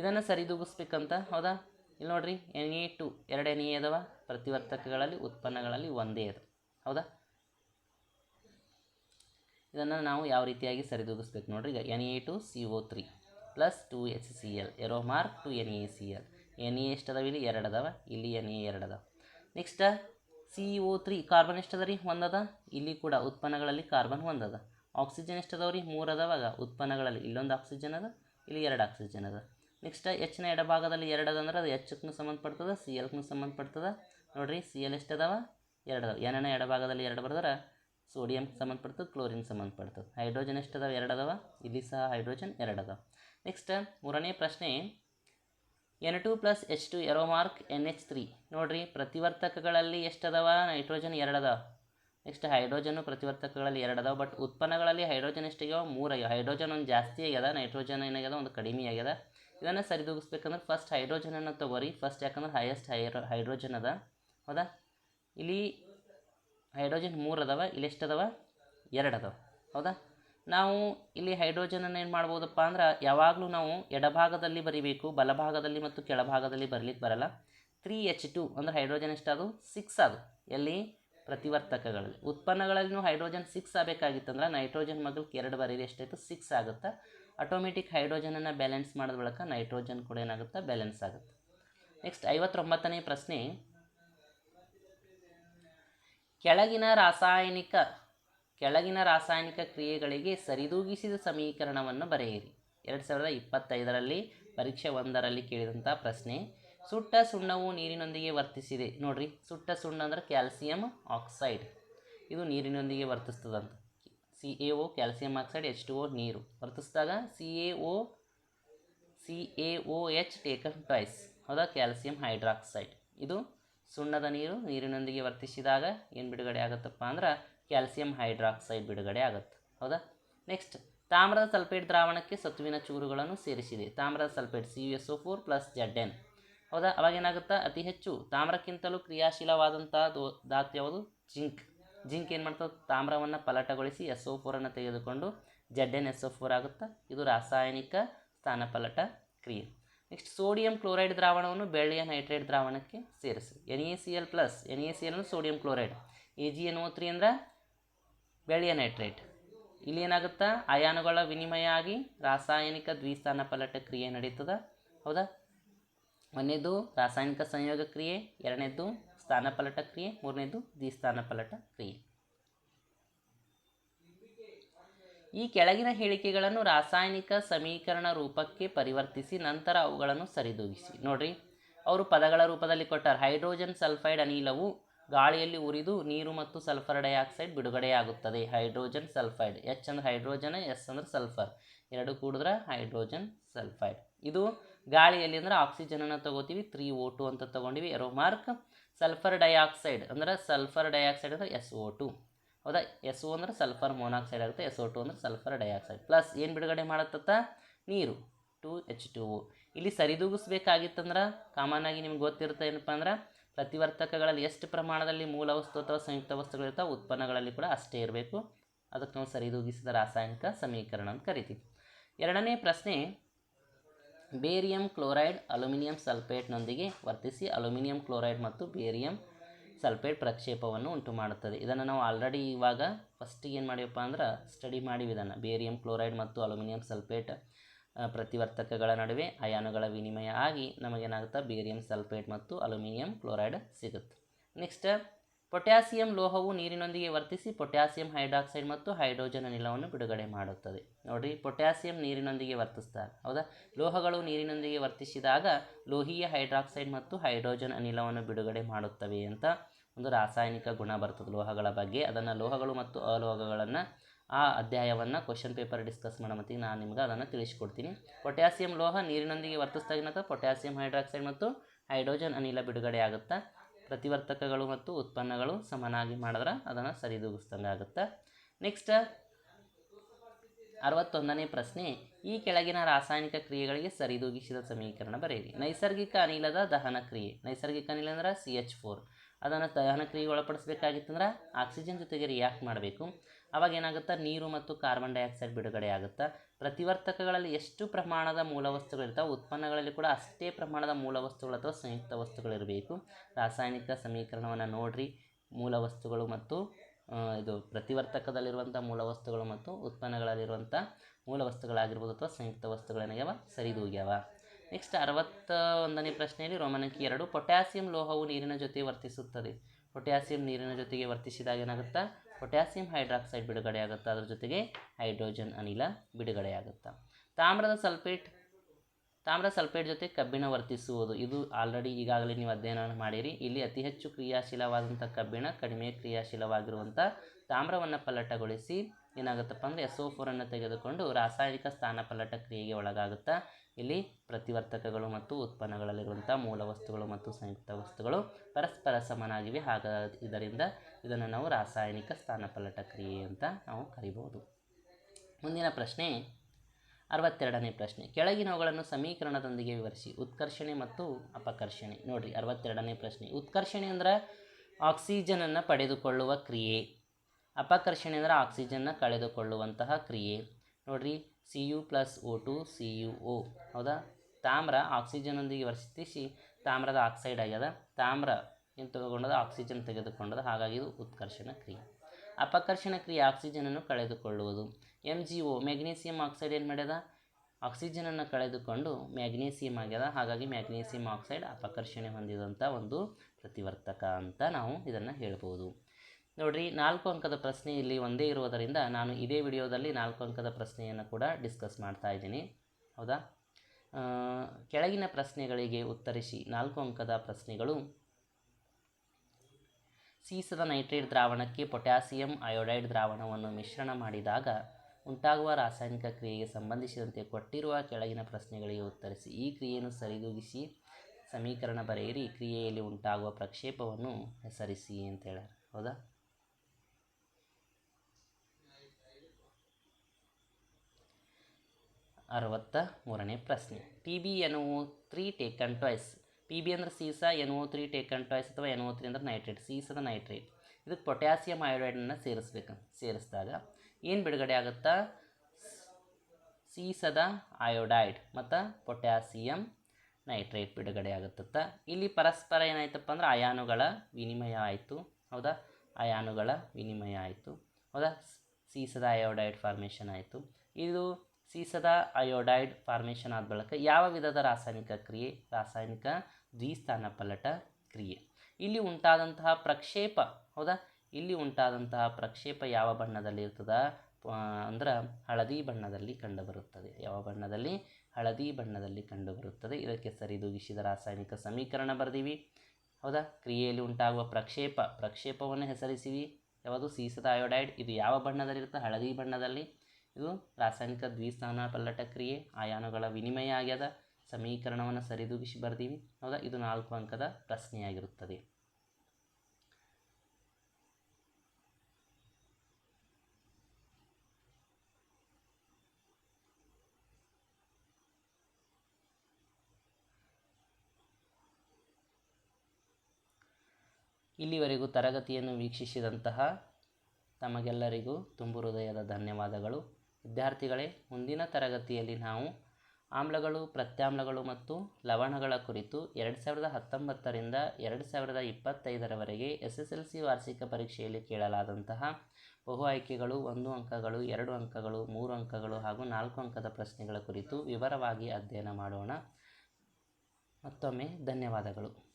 ಇದನ್ನು ಸರಿದೂಗಿಸ್ಬೇಕಂತ, ಹೌದಾ? ಇಲ್ಲಿ ನೋಡ್ರಿ ಎನ್ ಎ ಟು ಎರಡು ಎನ್ ಎ ಅದಾವ. ಪ್ರತಿವರ್ತಕಗಳಲ್ಲಿ ಉತ್ಪನ್ನಗಳಲ್ಲಿ ಒಂದೇ ಅದು. ಹೌದಾ? ಇದನ್ನು ನಾವು ಯಾವ ರೀತಿಯಾಗಿ ಸರಿದೂಗಿಸ್ಬೇಕು ನೋಡ್ರಿ, ಈಗ N A two C O three plus two H C L arrow mark two N A C L N A ಎಷ್ಟು ಅದಾವ ಇಲ್ಲಿ? ಎರಡು ಅದಾವ. ಇಲ್ಲಿ ಎನ್ ಎ ಎರಡು ಅದಾವ. Next C O three carbon ಎಷ್ಟು ಅದ. ರೀ ಒಂದದ ಇಲ್ಲಿ ಕೂಡ ಉತ್ಪನ್ನಗಳಲ್ಲಿ ಕಾರ್ಬನ್ ಒಂದದ ಆಕ್ಸಿಜನ್ ಎಷ್ಟು ಅದಾವ ರೀ ಮೂರು ಅದಾವಾಗ ಉತ್ಪನ್ನಗಳಲ್ಲಿ ಇಲ್ಲೊಂದು ಆಕ್ಸಿಜನ್ ಅದ. ಇಲ್ಲಿ ಎರಡು ಆಕ್ಸಿಜನ್ ಅದ. ನೆಕ್ಸ್ಟ್ ಹೆಚ್ಚಿನ ಎಡಭಾಗದಲ್ಲಿ ಎರಡು ಅದಂದ್ರೆ ಅದು ಎಚ್ಚಕ್ಕೂ ಸಂಬಂಧಪಡ್ತದೆ ಸಿ ಎಲ್ಗೂ ಸಂಬಂಧಪಡ್ತದೆ. ನೋಡ್ರಿ ಸಿ ಎಲ್ ಎಷ್ಟು ಅದಾವ ಎರಡು ಅದಾವ ಏನನ ಎಡಭಾಗದಲ್ಲಿ ಎರಡು ಬರ್ದ್ರೆ ಸೋಡಿಯಂ ಸಂಬಂಧಪಡ್ತದೆ ಕ್ಲೋರಿನ್ ಸಂಬಂಧಪಡ್ತದೆ. ಹೈಡ್ರೋಜನ್ ಎಷ್ಟು ಅದಾವ ಎರಡು ಅದಾವ ಇಲ್ಲಿ ಸಹ ಹೈಡ್ರೋಜನ್ ಎರಡು ಅದಾವ ನೆಕ್ಸ್ಟ್ ಮೂರನೇ ಪ್ರಶ್ನೆ N two plus H two arrow mark N H three ನೋಡಿರಿ, ಪ್ರತಿವರ್ತಕಗಳಲ್ಲಿ ಎಷ್ಟು ಅದಾವ ನೈಟ್ರೋಜನ್ ಎರಡು ಅದಾವ ನೆಕ್ಸ್ಟ್ ಹೈಡ್ರೋಜನ್ ಪ್ರತಿವರ್ತಕಗಳಲ್ಲಿ ಎರಡು ಅದಾವ ಬಟ್ ಉತ್ಪನ್ನಗಳಲ್ಲಿ ಹೈಡ್ರೋಜನ್ ಎಷ್ಟಾಗ್ಯಾವ? ಮೂರು ಹೈಡ್ರೋಜನ್ ಒಂದು ಜಾಸ್ತಿ ಆಗ್ಯದ ನೈಟ್ರೋಜನ್ ಏನಾಗ್ಯದ? ಒಂದು ಕಡಿಮೆ ಆಗ್ಯದ. ಇದನ್ನು ಸರಿದೂಗಿಸ್ಬೇಕಂದ್ರೆ ಫಸ್ಟ್ ಹೈಡ್ರೋಜನನ್ನು ತಗೋರಿ. ಫಸ್ಟ್ ಯಾಕಂದ್ರೆ ಹೈಯೆಸ್ಟ್ ಹೈರೋ ಹೈಡ್ರೋಜನ್ ಅದ. ಹೌದಾ? ಇಲ್ಲಿ ಹೈಡ್ರೋಜನ್ ಮೂರು ಅದಾವ, ಇಲ್ಲಿ ಎಷ್ಟು ಅದಾವ? ಎರಡು ಅದಾವ. ಹೌದಾ? ನಾವು ಇಲ್ಲಿ ಹೈಡ್ರೋಜನನ್ನು ಏನು ಮಾಡ್ಬೋದಪ್ಪ ಅಂದ್ರೆ, ಯಾವಾಗಲೂ ನಾವು ಎಡಭಾಗದಲ್ಲಿ ಬರಿಬೇಕು, ಬಲಭಾಗದಲ್ಲಿ ಮತ್ತು ಕೆಳಭಾಗದಲ್ಲಿ ಬರಲಿಕ್ಕೆ ಬರಲ್ಲ. ತ್ರೀ ಎಚ್ ಟು ಅಂದ್ರೆ ಹೈಡ್ರೋಜನ್ ಎಷ್ಟದು ಸಿಕ್ಸ್ ಅದು ಎಲ್ಲಿ? ಪ್ರತಿವರ್ತಕಗಳಲ್ಲಿ. ಉತ್ಪನ್ನಗಳಲ್ಲಿನೂ ಹೈಡ್ರೋಜನ್ ಸಿಕ್ಸ್ ಆಗಬೇಕಾಗಿತ್ತಂದ್ರೆ ನೈಟ್ರೋಜನ್ ಮಗಲ್ಗೆ ಎರಡು ಬಾರಿ ಎಷ್ಟಾಯಿತು? ಸಿಕ್ಸ್ ಆಗುತ್ತೆ. ಆಟೋಮೆಟಿಕ್ ಹೈಡ್ರೋಜನನ್ನು ಬ್ಯಾಲೆನ್ಸ್ ಮಾಡಿದ ಬಳಿಕ ನೈಟ್ರೋಜನ್ ಕೂಡ ಏನಾಗುತ್ತೆ? ಬ್ಯಾಲೆನ್ಸ್ ಆಗುತ್ತೆ. ನೆಕ್ಸ್ಟ್ ಐವತ್ತೊಂಬತ್ತನೇ ಪ್ರಶ್ನೆ. ಕೆಳಗಿನ ರಾಸಾಯನಿಕ ಕೆಳಗಿನ ರಾಸಾಯನಿಕ ಕ್ರಿಯೆಗಳಿಗೆ ಸರಿದೂಗಿಸಿದ ಸಮೀಕರಣವನ್ನು ಬರೆಯಿರಿ. ಎರಡು ಸಾವಿರದ ಇಪ್ಪತ್ತೈದರಲ್ಲಿ ಪರೀಕ್ಷೆ ಒಂದರಲ್ಲಿ ಕೇಳಿದಂಥ ಪ್ರಶ್ನೆ. ಸುಟ್ಟ ಸುಣ್ಣವು ನೀರಿನೊಂದಿಗೆ ವರ್ತಿಸಿದೆ. ನೋಡ್ರಿ, ಸುಟ್ಟ ಸುಣ್ಣ ಅಂದ್ರೆ ಕ್ಯಾಲ್ಸಿಯಂ ಆಕ್ಸೈಡ್. ಇದು ನೀರಿನೊಂದಿಗೆ ವರ್ತಿಸ್ತದಂತ. C A O calcium oxide, H two O ನೀರು. ವರ್ತಿಸಿದಾಗ C A O, C A O H taken twice. ಹೌದಾ? Calcium hydroxide. ಇದು ಸುಣ್ಣದ ನೀರು ನೀರಿನೊಂದಿಗೆ ವರ್ತಿಸಿದಾಗ ಏನು ಬಿಡುಗಡೆ ಆಗುತ್ತಪ್ಪ ಅಂದ್ರೆ ಕ್ಯಾಲ್ಸಿಯಂ ಹೈಡ್ರಾಕ್ಸೈಡ್ ಬಿಡುಗಡೆ ಆಗುತ್ತೆ. ಹೌದಾ? ನೆಕ್ಸ್ಟ್, ತಾಮ್ರದ ಸಲ್ಫೇಟ್ ದ್ರಾವಣಕ್ಕೆ ಸತುವಿನ ಚೂರುಗಳನ್ನು ಸೇರಿಸಿದೆ. ತಾಮ್ರದ sulphate C U S O four plus Z N. ಹೌದಾ? ಅವಾಗ ಏನಾಗುತ್ತಾ? ಅತಿ ಹೆಚ್ಚು ತಾಮ್ರಕ್ಕಿಂತಲೂ ಕ್ರಿಯಾಶೀಲವಾದಂಥ ದೋ, ಧಾತು ಯಾವುದು? ಜಿಂಕ್. ಜಿಂಕ್ ಏನು ಮಾಡ್ತದೆ? ತಾಮ್ರವನ್ನು ಪಲಟಗೊಳಿಸಿ ಎಸ್ ಒ ಫೋರನ್ನು ತೆಗೆದುಕೊಂಡು Z N S O four ಆಗುತ್ತಾ? ಇದು ರಾಸಾಯನಿಕ ಸ್ಥಾನಪಲಟ ಕ್ರಿಯೆ. ನೆಕ್ಸ್ಟ್ ಸೋಡಿಯಂ ಕ್ಲೋರೈಡ್ ದ್ರಾವಣವನ್ನು ಬೆಳ್ಳಿಯ ನೈಟ್ರೇಟ್ ದ್ರಾವಣಕ್ಕೆ ಸೇರಿಸಿ. N A C L plus N A C L sodium chloride A G N O three ಅಂದ್ರೆ ಬೆಳ್ಳಿಯ ನೈಟ್ರೇಟ್ ಇಲ್ಲಿ ಏನಾಗುತ್ತಾ? ಅಯಾನುಗಳ ವಿನಿಮಯ ಆಗಿ ರಾಸಾಯನಿಕ ದ್ವಿಸ್ಥಾನ ಪಲಟ ಕ್ರಿಯೆ ನಡೀತದ. ಹೌದಾ? ಒಂದನೇದು ರಾಸಾಯನಿಕ ಸಂಯೋಗ ಕ್ರಿಯೆ, ಎರಡನೇದು ಸ್ಥಾನಪಲಟ ಕ್ರಿಯೆ, ಮೂರನೇದು ದ್ವಿಸ್ಥಾನಪಲಟ ಕ್ರಿಯೆ. ಈ ಕೆಳಗಿನ ಹೇಳಿಕೆಗಳನ್ನು ರಾಸಾಯನಿಕ ಸಮೀಕರಣ ರೂಪಕ್ಕೆ ಪರಿವರ್ತಿಸಿ ನಂತರ ಅವುಗಳನ್ನು ಸರಿದೂಗಿಸಿ. ನೋಡ್ರಿ, ಅವರು ಪದಗಳ ರೂಪದಲ್ಲಿ ಕೊಟ್ಟಾರ. ಹೈಡ್ರೋಜನ್ ಸಲ್ಫೈಡ್ ಅನಿಲವು ಗಾಳಿಯಲ್ಲಿ ಉರಿದು ನೀರು ಮತ್ತು ಸಲ್ಫರ್ ಡೈಆಕ್ಸೈಡ್ ಬಿಡುಗಡೆಯಾಗುತ್ತದೆ. ಹೈಡ್ರೋಜನ್ ಸಲ್ಫೈಡ್, ಎಚ್ ಅಂದ್ರೆ ಹೈಡ್ರೋಜನ್, ಎಸ್ ಅಂದ್ರೆ ಸಲ್ಫರ್. ಎರಡು ಕೂಡಿದ್ರೆ ಹೈಡ್ರೋಜನ್ ಸಲ್ಫೈಡ್. ಇದು ಗಾಳಿಯಲ್ಲಿ ಅಂದ್ರೆ ಆಕ್ಸಿಜನನ್ನು ತಗೋತೀವಿ ತ್ರೀ ಓ ಟು ಅಂತ ತಗೊಂಡಿವಿ ಎರೋ ಮಾರ್ಕ್ ಸಲ್ಫರ್ ಡೈಆಕ್ಸೈಡ್ ಅಂದ್ರೆ ಸಲ್ಫರ್ ಡೈಆಕ್ಸೈಡ್ ಅಂದ್ರೆ ಎಸ್ ಓ ಟು ಹೌದಾ? ಎಸ್ ಓ ಅಂದ್ರೆ ಸಲ್ಫರ್ ಮೋನಾಕ್ಸೈಡ್ ಆಗುತ್ತೆ ಎಸ್ ಓ ಟು ಅಂದ್ರೆ ಸಲ್ಫರ್ ಡೈಆಕ್ಸೈಡ್ ಪ್ಲಸ್ ಏನು ಬಿಡುಗಡೆ ಮಾಡತ್ತತ್ತ? ನೀರು ಟು ಎಚ್ ಟು ಓ ಇಲ್ಲಿ ಸರಿದೂಗಿಸ್ಬೇಕಾಗಿತ್ತಂದ್ರೆ ಕಾಮನ್ ಆಗಿ ನಿಮ್ಗೆ ಗೊತ್ತಿರುತ್ತೆ ಏನಪ್ಪ ಅಂದ್ರೆ, ಪ್ರತಿವರ್ತಕಗಳಲ್ಲಿ ಎಷ್ಟು ಪ್ರಮಾಣದಲ್ಲಿ ಮೂಲ ವಸ್ತು ಅಥವಾ ಸಂಯುಕ್ತ ವಸ್ತುಗಳಿರ್ತಾವೆ ಉತ್ಪನ್ನಗಳಲ್ಲಿ ಕೂಡ ಅಷ್ಟೇ ಇರಬೇಕು. ಅದಕ್ಕೆ ನಾವು ಸರಿದೂಗಿಸಿದ ರಾಸಾಯನಿಕ ಸಮೀಕರಣ ಅಂತ ಕರಿತೀವಿ. ಎರಡನೇ ಪ್ರಶ್ನೆ ಬೇರಿಯಂ ಕ್ಲೋರೈಡ್ ಅಲ್ಯೂಮಿನಿಯಂ ಸಲ್ಫೇಟ್ನೊಂದಿಗೆ ವರ್ತಿಸಿ ಅಲ್ಯೂಮಿನಿಯಂ ಕ್ಲೋರೈಡ್ ಮತ್ತು ಬೇರಿಯಂ ಸಲ್ಫೇಟ್ ಪ್ರಕ್ಷೇಪವನ್ನು ಉಂಟು ಮಾಡುತ್ತದೆ ಇದನ್ನು ನಾವು ಆಲ್ರೆಡಿ ಇವಾಗ ಫಸ್ಟಿಗೆ ಏನು ಮಾಡಿವಪ್ಪ ಅಂದ್ರೆ ಸ್ಟಡಿ ಮಾಡಿವಿ ಇದನ್ನು. ಬೇರಿಯಂ ಕ್ಲೋರೈಡ್ ಮತ್ತು ಅಲ್ಯೂಮಿನಿಯಂ ಸಲ್ಫೇಟ್ ಪ್ರತಿವರ್ತಕಗಳ ನಡುವೆ ಅಯಾನುಗಳ ವಿನಿಮಯ ಆಗಿ ನಮಗೇನಾಗುತ್ತೆ? ಬೇರಿಯಂ ಸಲ್ಫೇಟ್ ಮತ್ತು ಅಲ್ಯೂಮಿನಿಯಂ ಕ್ಲೋರೈಡ್ ಸಿಗುತ್ತೆ ನೆಕ್ಸ್ಟ್ ಪೊಟ್ಯಾಸಿಯಂ ಲೋಹವು ನೀರಿನೊಂದಿಗೆ ವರ್ತಿಸಿ ಪೊಟ್ಯಾಸಿಯಂ ಹೈಡ್ರಾಕ್ಸೈಡ್ ಮತ್ತು ಹೈಡ್ರೋಜನ್ ಅನಿಲವನ್ನು ಬಿಡುಗಡೆ ಮಾಡುತ್ತದೆ. ನೋಡಿ, ಪೊಟ್ಯಾಸಿಯಂ ನೀರಿನೊಂದಿಗೆ ವರ್ತಿಸ್ತಾರೆ ಹೌದಾ? ಲೋಹಗಳು ನೀರಿನೊಂದಿಗೆ ವರ್ತಿಸಿದಾಗ ಲೋಹೀಯ ಹೈಡ್ರಾಕ್ಸೈಡ್ ಮತ್ತು ಹೈಡ್ರೋಜನ್ ಅನಿಲವನ್ನು ಬಿಡುಗಡೆ ಮಾಡುತ್ತವೆ ಅಂತ ಒಂದು ರಾಸಾಯನಿಕ ಗುಣ ಬರ್ತದೆ ಲೋಹಗಳ ಬಗ್ಗೆ. ಅದನ್ನು ಲೋಹಗಳು ಮತ್ತು ಅಲೋಹಗಳನ್ನು ಆ ಅಧ್ಯಾಯವನ್ನು ಕ್ವಶನ್ ಪೇಪರ್ ಡಿಸ್ಕಸ್ ಮಾಡೋ ಮತ್ತಿಗೆ ನಾನು ನಿಮ್ಗೆ ಅದನ್ನು ತಿಳಿಸ್ಕೊಡ್ತೀನಿ. ಪೊಟ್ಯಾಸಿಯಂ ಲೋಹ ನೀರಿನೊಂದಿಗೆ ವರ್ತಿಸಿದಾಗಿನಂತರ ಪೊಟ್ಯಾಸಿಯಂ ಹೈಡ್ರಾಕ್ಸೈಡ್ ಮತ್ತು ಹೈಡ್ರೋಜನ್ ಅನಿಲ ಬಿಡುಗಡೆ ಆಗುತ್ತೆ? ಪ್ರತಿವರ್ತಕಗಳು ಮತ್ತು ಉತ್ಪನ್ನಗಳು ಸಮನಾಗಿ ಮಾಡಿದ್ರೆ ಅದನ್ನು ಸರಿದೂಗಿಸ್ದಂಗೆ ಆಗುತ್ತೆ. ನೆಕ್ಸ್ಟ್ ಅರವತ್ತೊಂದನೇ ಪ್ರಶ್ನೆ. ಈ ಕೆಳಗಿನ ರಾಸಾಯನಿಕ ಕ್ರಿಯೆಗಳಿಗೆ ಸರಿದೂಗಿಸಿದ ಸಮೀಕರಣ ಬರೆಯಿರಿ. ನೈಸರ್ಗಿಕ ಅನಿಲದ ದಹನ ಕ್ರಿಯೆ. ನೈಸರ್ಗಿಕ ಅನಿಲ ಅಂದ್ರೆ ಸಿ ಎಚ್ ಫೋರ್ ಅದನ್ನು ದಹನ ಕ್ರಿಯೆಗೆ ಒಳಪಡಿಸಬೇಕಾಗಿತ್ತಂದ್ರೆ ಆಕ್ಸಿಜನ್ ಜೊತೆಗೆ ರಿಯಾಕ್ಟ್ ಮಾಡಬೇಕು. ಅವಾಗ ಏನಾಗುತ್ತೆ? ನೀರು ಮತ್ತು ಕಾರ್ಬನ್ ಡೈಆಕ್ಸೈಡ್ ಬಿಡುಗಡೆ ಆಗುತ್ತೆ? ಪ್ರತಿವರ್ತಕಗಳಲ್ಲಿ ಎಷ್ಟು ಪ್ರಮಾಣದ ಮೂಲವಸ್ತುಗಳಿರ್ತಾವೆ ಉತ್ಪನ್ನಗಳಲ್ಲಿ ಕೂಡ ಅಷ್ಟೇ ಪ್ರಮಾಣದ ಮೂಲವಸ್ತುಗಳು ಅಥವಾ ಸಂಯುಕ್ತ ವಸ್ತುಗಳಿರಬೇಕು ರಾಸಾಯನಿಕ ಸಮೀಕರಣವನ್ನು ನೋಡ್ರಿ. ಮೂಲವಸ್ತುಗಳು ಮತ್ತು ಇದು ಪ್ರತಿವರ್ತಕದಲ್ಲಿರುವಂಥ ಮೂಲವಸ್ತುಗಳು ಮತ್ತು ಉತ್ಪನ್ನಗಳಲ್ಲಿರುವಂಥ ಮೂಲವಸ್ತುಗಳಾಗಿರ್ಬೋದು ಅಥವಾ ಸಂಯುಕ್ತ ವಸ್ತುಗಳೇನಾಗ್ಯಾವ? ಸರಿದೂಗ್ಯಾವ. ನೆಕ್ಸ್ಟ್ ಅರವತ್ತ ಒಂದನೇ ಪ್ರಶ್ನೆಯಲ್ಲಿ ರೋಮನಂಕಿ ಎರಡು. ಪೊಟ್ಯಾಸಿಯಂ ಲೋಹವು ನೀರಿನ ಜೊತೆ ವರ್ತಿಸುತ್ತದೆ. ಪೊಟ್ಯಾಸಿಯಂ ನೀರಿನ ಜೊತೆಗೆ ವರ್ತಿಸಿದಾಗ ಏನಾಗುತ್ತಾ? ಪೊಟ್ಯಾಸಿಯಂ ಹೈಡ್ರಾಕ್ಸೈಡ್ ಬಿಡುಗಡೆ ಅದರ ಜೊತೆಗೆ ಹೈಡ್ರೋಜನ್ ಅನಿಲ ಬಿಡುಗಡೆಯಾಗುತ್ತೆ? ತಾಮ್ರದ ಸಲ್ಫೇಟ್, ತಾಮ್ರ ಸಲ್ಫೇಟ್ ಜೊತೆ ಕಬ್ಬಿಣ ವರ್ತಿಸುವುದು. ಇದು ಆಲ್ರೆಡಿ ಈಗಾಗಲೇ ನೀವು ಅಧ್ಯಯನ ಮಾಡಿರಿ. ಇಲ್ಲಿ ಅತಿ ಹೆಚ್ಚು ಕ್ರಿಯಾಶೀಲವಾದಂಥ ಕಬ್ಬಿಣ, ಕಡಿಮೆ ಕ್ರಿಯಾಶೀಲವಾಗಿರುವಂಥ ತಾಮ್ರವನ್ನು ಪಲ್ಲಟಗೊಳಿಸಿ ಏನಾಗುತ್ತಪ್ಪ ಅಂದರೆ ಎಸ್ ಓ ಫೋರನ್ನು ತೆಗೆದುಕೊಂಡು ರಾಸಾಯನಿಕ ಸ್ಥಾನ ಪಲ್ಲಟ ಕ್ರಿಯೆಗೆ ಒಳಗಾಗುತ್ತಾ? ಇಲ್ಲಿ ಪ್ರತಿವರ್ತಕಗಳು ಮತ್ತು ಉತ್ಪನ್ನಗಳಲ್ಲಿರುವಂಥ ಮೂಲ ವಸ್ತುಗಳು ಮತ್ತು ಸಂಯುಕ್ತ ವಸ್ತುಗಳು ಪರಸ್ಪರ ಸಮನಾಗಿವೆ. ಹಾಗ ಇದರಿಂದ ಇದನ್ನು ನಾವು ರಾಸಾಯನಿಕ ಸ್ಥಾನಪಲ್ಲಟ ಕ್ರಿಯೆ ಅಂತ ನಾವು ಕರಿಬೋದು. ಮುಂದಿನ ಪ್ರಶ್ನೆ, ಅರವತ್ತೆರಡನೇ ಪ್ರಶ್ನೆ. ಕೆಳಗಿನವುಗಳನ್ನು ಸಮೀಕರಣದೊಂದಿಗೆ ವಿವರಿಸಿ. ಉತ್ಕರ್ಷಣೆ ಮತ್ತು ಅಪಕರ್ಷಣೆ. ನೋಡಿರಿ, ಅರವತ್ತೆರಡನೇ ಪ್ರಶ್ನೆ. ಉತ್ಕರ್ಷಣೆ ಅಂದ್ರೆ ಆಕ್ಸಿಜನನ್ನು ಪಡೆದುಕೊಳ್ಳುವ ಕ್ರಿಯೆ. ಅಪಕರ್ಷಣೆ ಅಂದರೆ ಆಕ್ಸಿಜನ್ನ ಕಳೆದುಕೊಳ್ಳುವಂತಹ ಕ್ರಿಯೆ. ನೋಡಿರಿ C U plus O two C U O ಹೌದಾ ತಾಮ್ರ ಆಕ್ಸಿಜನ್ನೊಂದಿಗೆ ವರ್ತಿಸಿ ತಾಮ್ರದ ಆಕ್ಸೈಡ್ ಆಗ್ಯದ. ತಾಮ್ರ ಏನು ತೆಗೆದುಕೊಂಡದ ಆಕ್ಸಿಜನ್ ತೆಗೆದುಕೊಂಡದ ಹಾಗಾಗಿ ಇದು ಉತ್ಕರ್ಷಣ ಕ್ರಿಯೆ. ಅಪಕರ್ಷಣ ಕ್ರಿಯೆ ಆಕ್ಸಿಜನನ್ನು ಕಳೆದುಕೊಳ್ಳುವುದು. M G O magnesium oxide ಏನು ಮಾಡ್ಯದ? ಆಕ್ಸಿಜನನ್ನು ಕಳೆದುಕೊಂಡು ಮ್ಯಾಗ್ನೀಸಿಯಂ ಆಗ್ಯದ. ಹಾಗಾಗಿ ಮ್ಯಾಗ್ನೀಸಿಯಂ ಆಕ್ಸೈಡ್ ಅಪಕರ್ಷಣೆ ಹೊಂದಿದಂಥ ಒಂದು ಪ್ರತಿವರ್ತಕ ಅಂತ ನಾವು ಇದನ್ನು ಹೇಳ್ಬೋದು. ನೋಡ್ರಿ, ನಾಲ್ಕು ಅಂಕದ ಪ್ರಶ್ನೆ ಇಲ್ಲಿ ಒಂದೇ ಇರುವುದರಿಂದ ನಾನು ಇದೇ ವಿಡಿಯೋದಲ್ಲಿ ನಾಲ್ಕು ಅಂಕದ ಪ್ರಶ್ನೆಯನ್ನು ಕೂಡ ಡಿಸ್ಕಸ್ ಮಾಡ್ತಾ ಇದ್ದೀನಿ. ಹೌದಾ? ಕೆಳಗಿನ ಪ್ರಶ್ನೆಗಳಿಗೆ ಉತ್ತರಿಸಿ ನಾಲ್ಕು ಅಂಕದ ಪ್ರಶ್ನೆಗಳು. ಸೀಸದ ನೈಟ್ರೇಟ್ ದ್ರಾವಣಕ್ಕೆ ಪೊಟ್ಯಾಸಿಯಂ ಅಯೋಡೈಡ್ ದ್ರಾವಣವನ್ನು ಮಿಶ್ರಣ ಮಾಡಿದಾಗ ಉಂಟಾಗುವ ರಾಸಾಯನಿಕ ಕ್ರಿಯೆಗೆ ಸಂಬಂಧಿಸಿದಂತೆ ಕೊಟ್ಟಿರುವ ಕೆಳಗಿನ ಪ್ರಶ್ನೆಗಳಿಗೆ ಉತ್ತರಿಸಿ, ಈ ಕ್ರಿಯೆಯನ್ನು ಸರಿದೂಗಿಸಿ ಸಮೀಕರಣ ಬರೆಯಿರಿ. ಕ್ರಿಯೆಯಲ್ಲಿ ಉಂಟಾಗುವ ಪ್ರಕ್ಷೇಪವನ್ನು ಹೆಸರಿಸಿ ಅಂತ ಹೇಳ್ಯಾರ. ಹೌದಾ? ಅರವತ್ತ ಮೂರನೇ ಪ್ರಶ್ನೆ. T B ಎನ್ನುವು three taken twice P B ಅಂದ್ರೆ ಸೀಸಾ N O three taken twice ಅಥವಾ ಎನ್ ಓ ತ್ರೀ ಅಂದ್ರೆ ನೈಟ್ರೇಟ್ ಸೀಸದ ನೈಟ್ರೇಟ್ ಇದಕ್ಕೆ ಪೊಟ್ಯಾಸಿಯಂ ಅಯೋಡೈಡನ್ನು ಸೇರಿಸ್ಬೇಕು, ಸೇರಿಸಿದಾಗ ಏನು ಬಿಡುಗಡೆ ಆಗುತ್ತಾ? ಸೀಸದ ಅಯೋಡೈಡ್ ಮತ್ತು ಪೊಟ್ಯಾಸಿಯಂ ನೈಟ್ರೇಟ್ ಬಿಡುಗಡೆ ಆಗುತ್ತತ್ತ. ಇಲ್ಲಿ ಪರಸ್ಪರ ಏನಾಯ್ತಪ್ಪ ಅಂದ್ರೆ ಅಯಾನುಗಳ ವಿನಿಮಯ ಆಯಿತು. ಹೌದಾ? ಅಯಾನುಗಳ ವಿನಿಮಯ ಆಯಿತು. ಹೌದಾ? ಸೀಸದ ಅಯೋಡೈಡ್ ಫಾರ್ಮೇಷನ್ ಆಯಿತು. ಇದು ಸೀಸದ ಅಯೋಡೈಡ್ ಫಾರ್ಮೇಷನ್ ಆದ ಬಳಿಕ ಯಾವ ವಿಧದ ರಾಸಾಯನಿಕ ಕ್ರಿಯೆ, ರಾಸಾಯನಿಕ ದ್ವಿಸ್ಥಾನ ಪಲ್ಲಟ ಕ್ರಿಯೆ. ಇಲ್ಲಿ ಉಂಟಾದಂತಹ ಪ್ರಕ್ಷೇಪ, ಹೌದಾ? ಇಲ್ಲಿ ಉಂಟಾದಂತಹ ಪ್ರಕ್ಷೇಪ ಯಾವ ಬಣ್ಣದಲ್ಲಿ ಇರ್ತದ? ಅಂದ್ರೆ ಹಳದಿ ಬಣ್ಣದಲ್ಲಿ ಕಂಡುಬರುತ್ತದೆ. ಯಾವ ಬಣ್ಣದಲ್ಲಿ? ಹಳದಿ ಬಣ್ಣದಲ್ಲಿ ಕಂಡುಬರುತ್ತದೆ. ಇದಕ್ಕೆ ಸರಿದೂಗಿಸಿದ ರಾಸಾಯನಿಕ ಸಮೀಕರಣ ಬರೆದೀವಿ. ಹೌದಾ? ಕ್ರಿಯೆಯಲ್ಲಿ ಉಂಟಾಗುವ ಪ್ರಕ್ಷೇಪ, ಪ್ರಕ್ಷೇಪವನ್ನು ಹೆಸರಿಸಿವಿ. ಯಾವುದು? ಸೀಸದ ಅಯೋಡೈಡ್. ಇದು ಯಾವ ಬಣ್ಣದಲ್ಲಿರುತ್ತೆ ಹಳದಿ ಬಣ್ಣದಲ್ಲಿ. ಇದು ರಾಸಾಯನಿಕ ದ್ವಿಸ್ಥಾನ ಪಲ್ಲಟ ಕ್ರಿಯೆ. ಆಯಾನುಗಳ ವಿನಿಮಯ ಆಗ್ಯದ. ಸಮೀಕರಣವನ್ನು ಸರಿದೂಗಿಸಿ ಬರ್ದೀವಿ. ಹೌದಾ? ಇದು ನಾಲ್ಕು ಅಂಕದ ಪ್ರಶ್ನೆಯಾಗಿರುತ್ತದೆ. ಇಲ್ಲಿವರೆಗೂ ತರಗತಿಯನ್ನು ವೀಕ್ಷಿಸಿದಂತಹ ತಮಗೆಲ್ಲರಿಗೂ ತುಂಬು ಹೃದಯದ ಧನ್ಯವಾದಗಳು. ವಿದ್ಯಾರ್ಥಿಗಳೇ, ಮುಂದಿನ ತರಗತಿಯಲ್ಲಿ ನಾವು ಆಮ್ಲಗಳು, ಪ್ರತ್ಯಾಮ್ಲಗಳು ಮತ್ತು ಲವಣಗಳ ಕುರಿತು ಎರಡು ಸಾವಿರದ ಹತ್ತೊಂಬತ್ತರಿಂದ ಎರಡು ಸಾವಿರದ ಇಪ್ಪತ್ತೈದರವರೆಗೆ ಎಸ್ ಎಸ್ ಎಲ್ ಸಿ ವಾರ್ಷಿಕ ಪರೀಕ್ಷೆಯಲ್ಲಿ ಕೇಳಲಾದಂತಹ ಬಹು ಆಯ್ಕೆಗಳು, ಒಂದು ಅಂಕಗಳು, ಎರಡು ಅಂಕಗಳು, ಮೂರು ಅಂಕಗಳು ಹಾಗೂ ನಾಲ್ಕು ಅಂಕದ ಪ್ರಶ್ನೆಗಳ ಕುರಿತು ವಿವರವಾಗಿ ಅಧ್ಯಯನ ಮಾಡೋಣ. ಮತ್ತೊಮ್ಮೆ ಧನ್ಯವಾದಗಳು.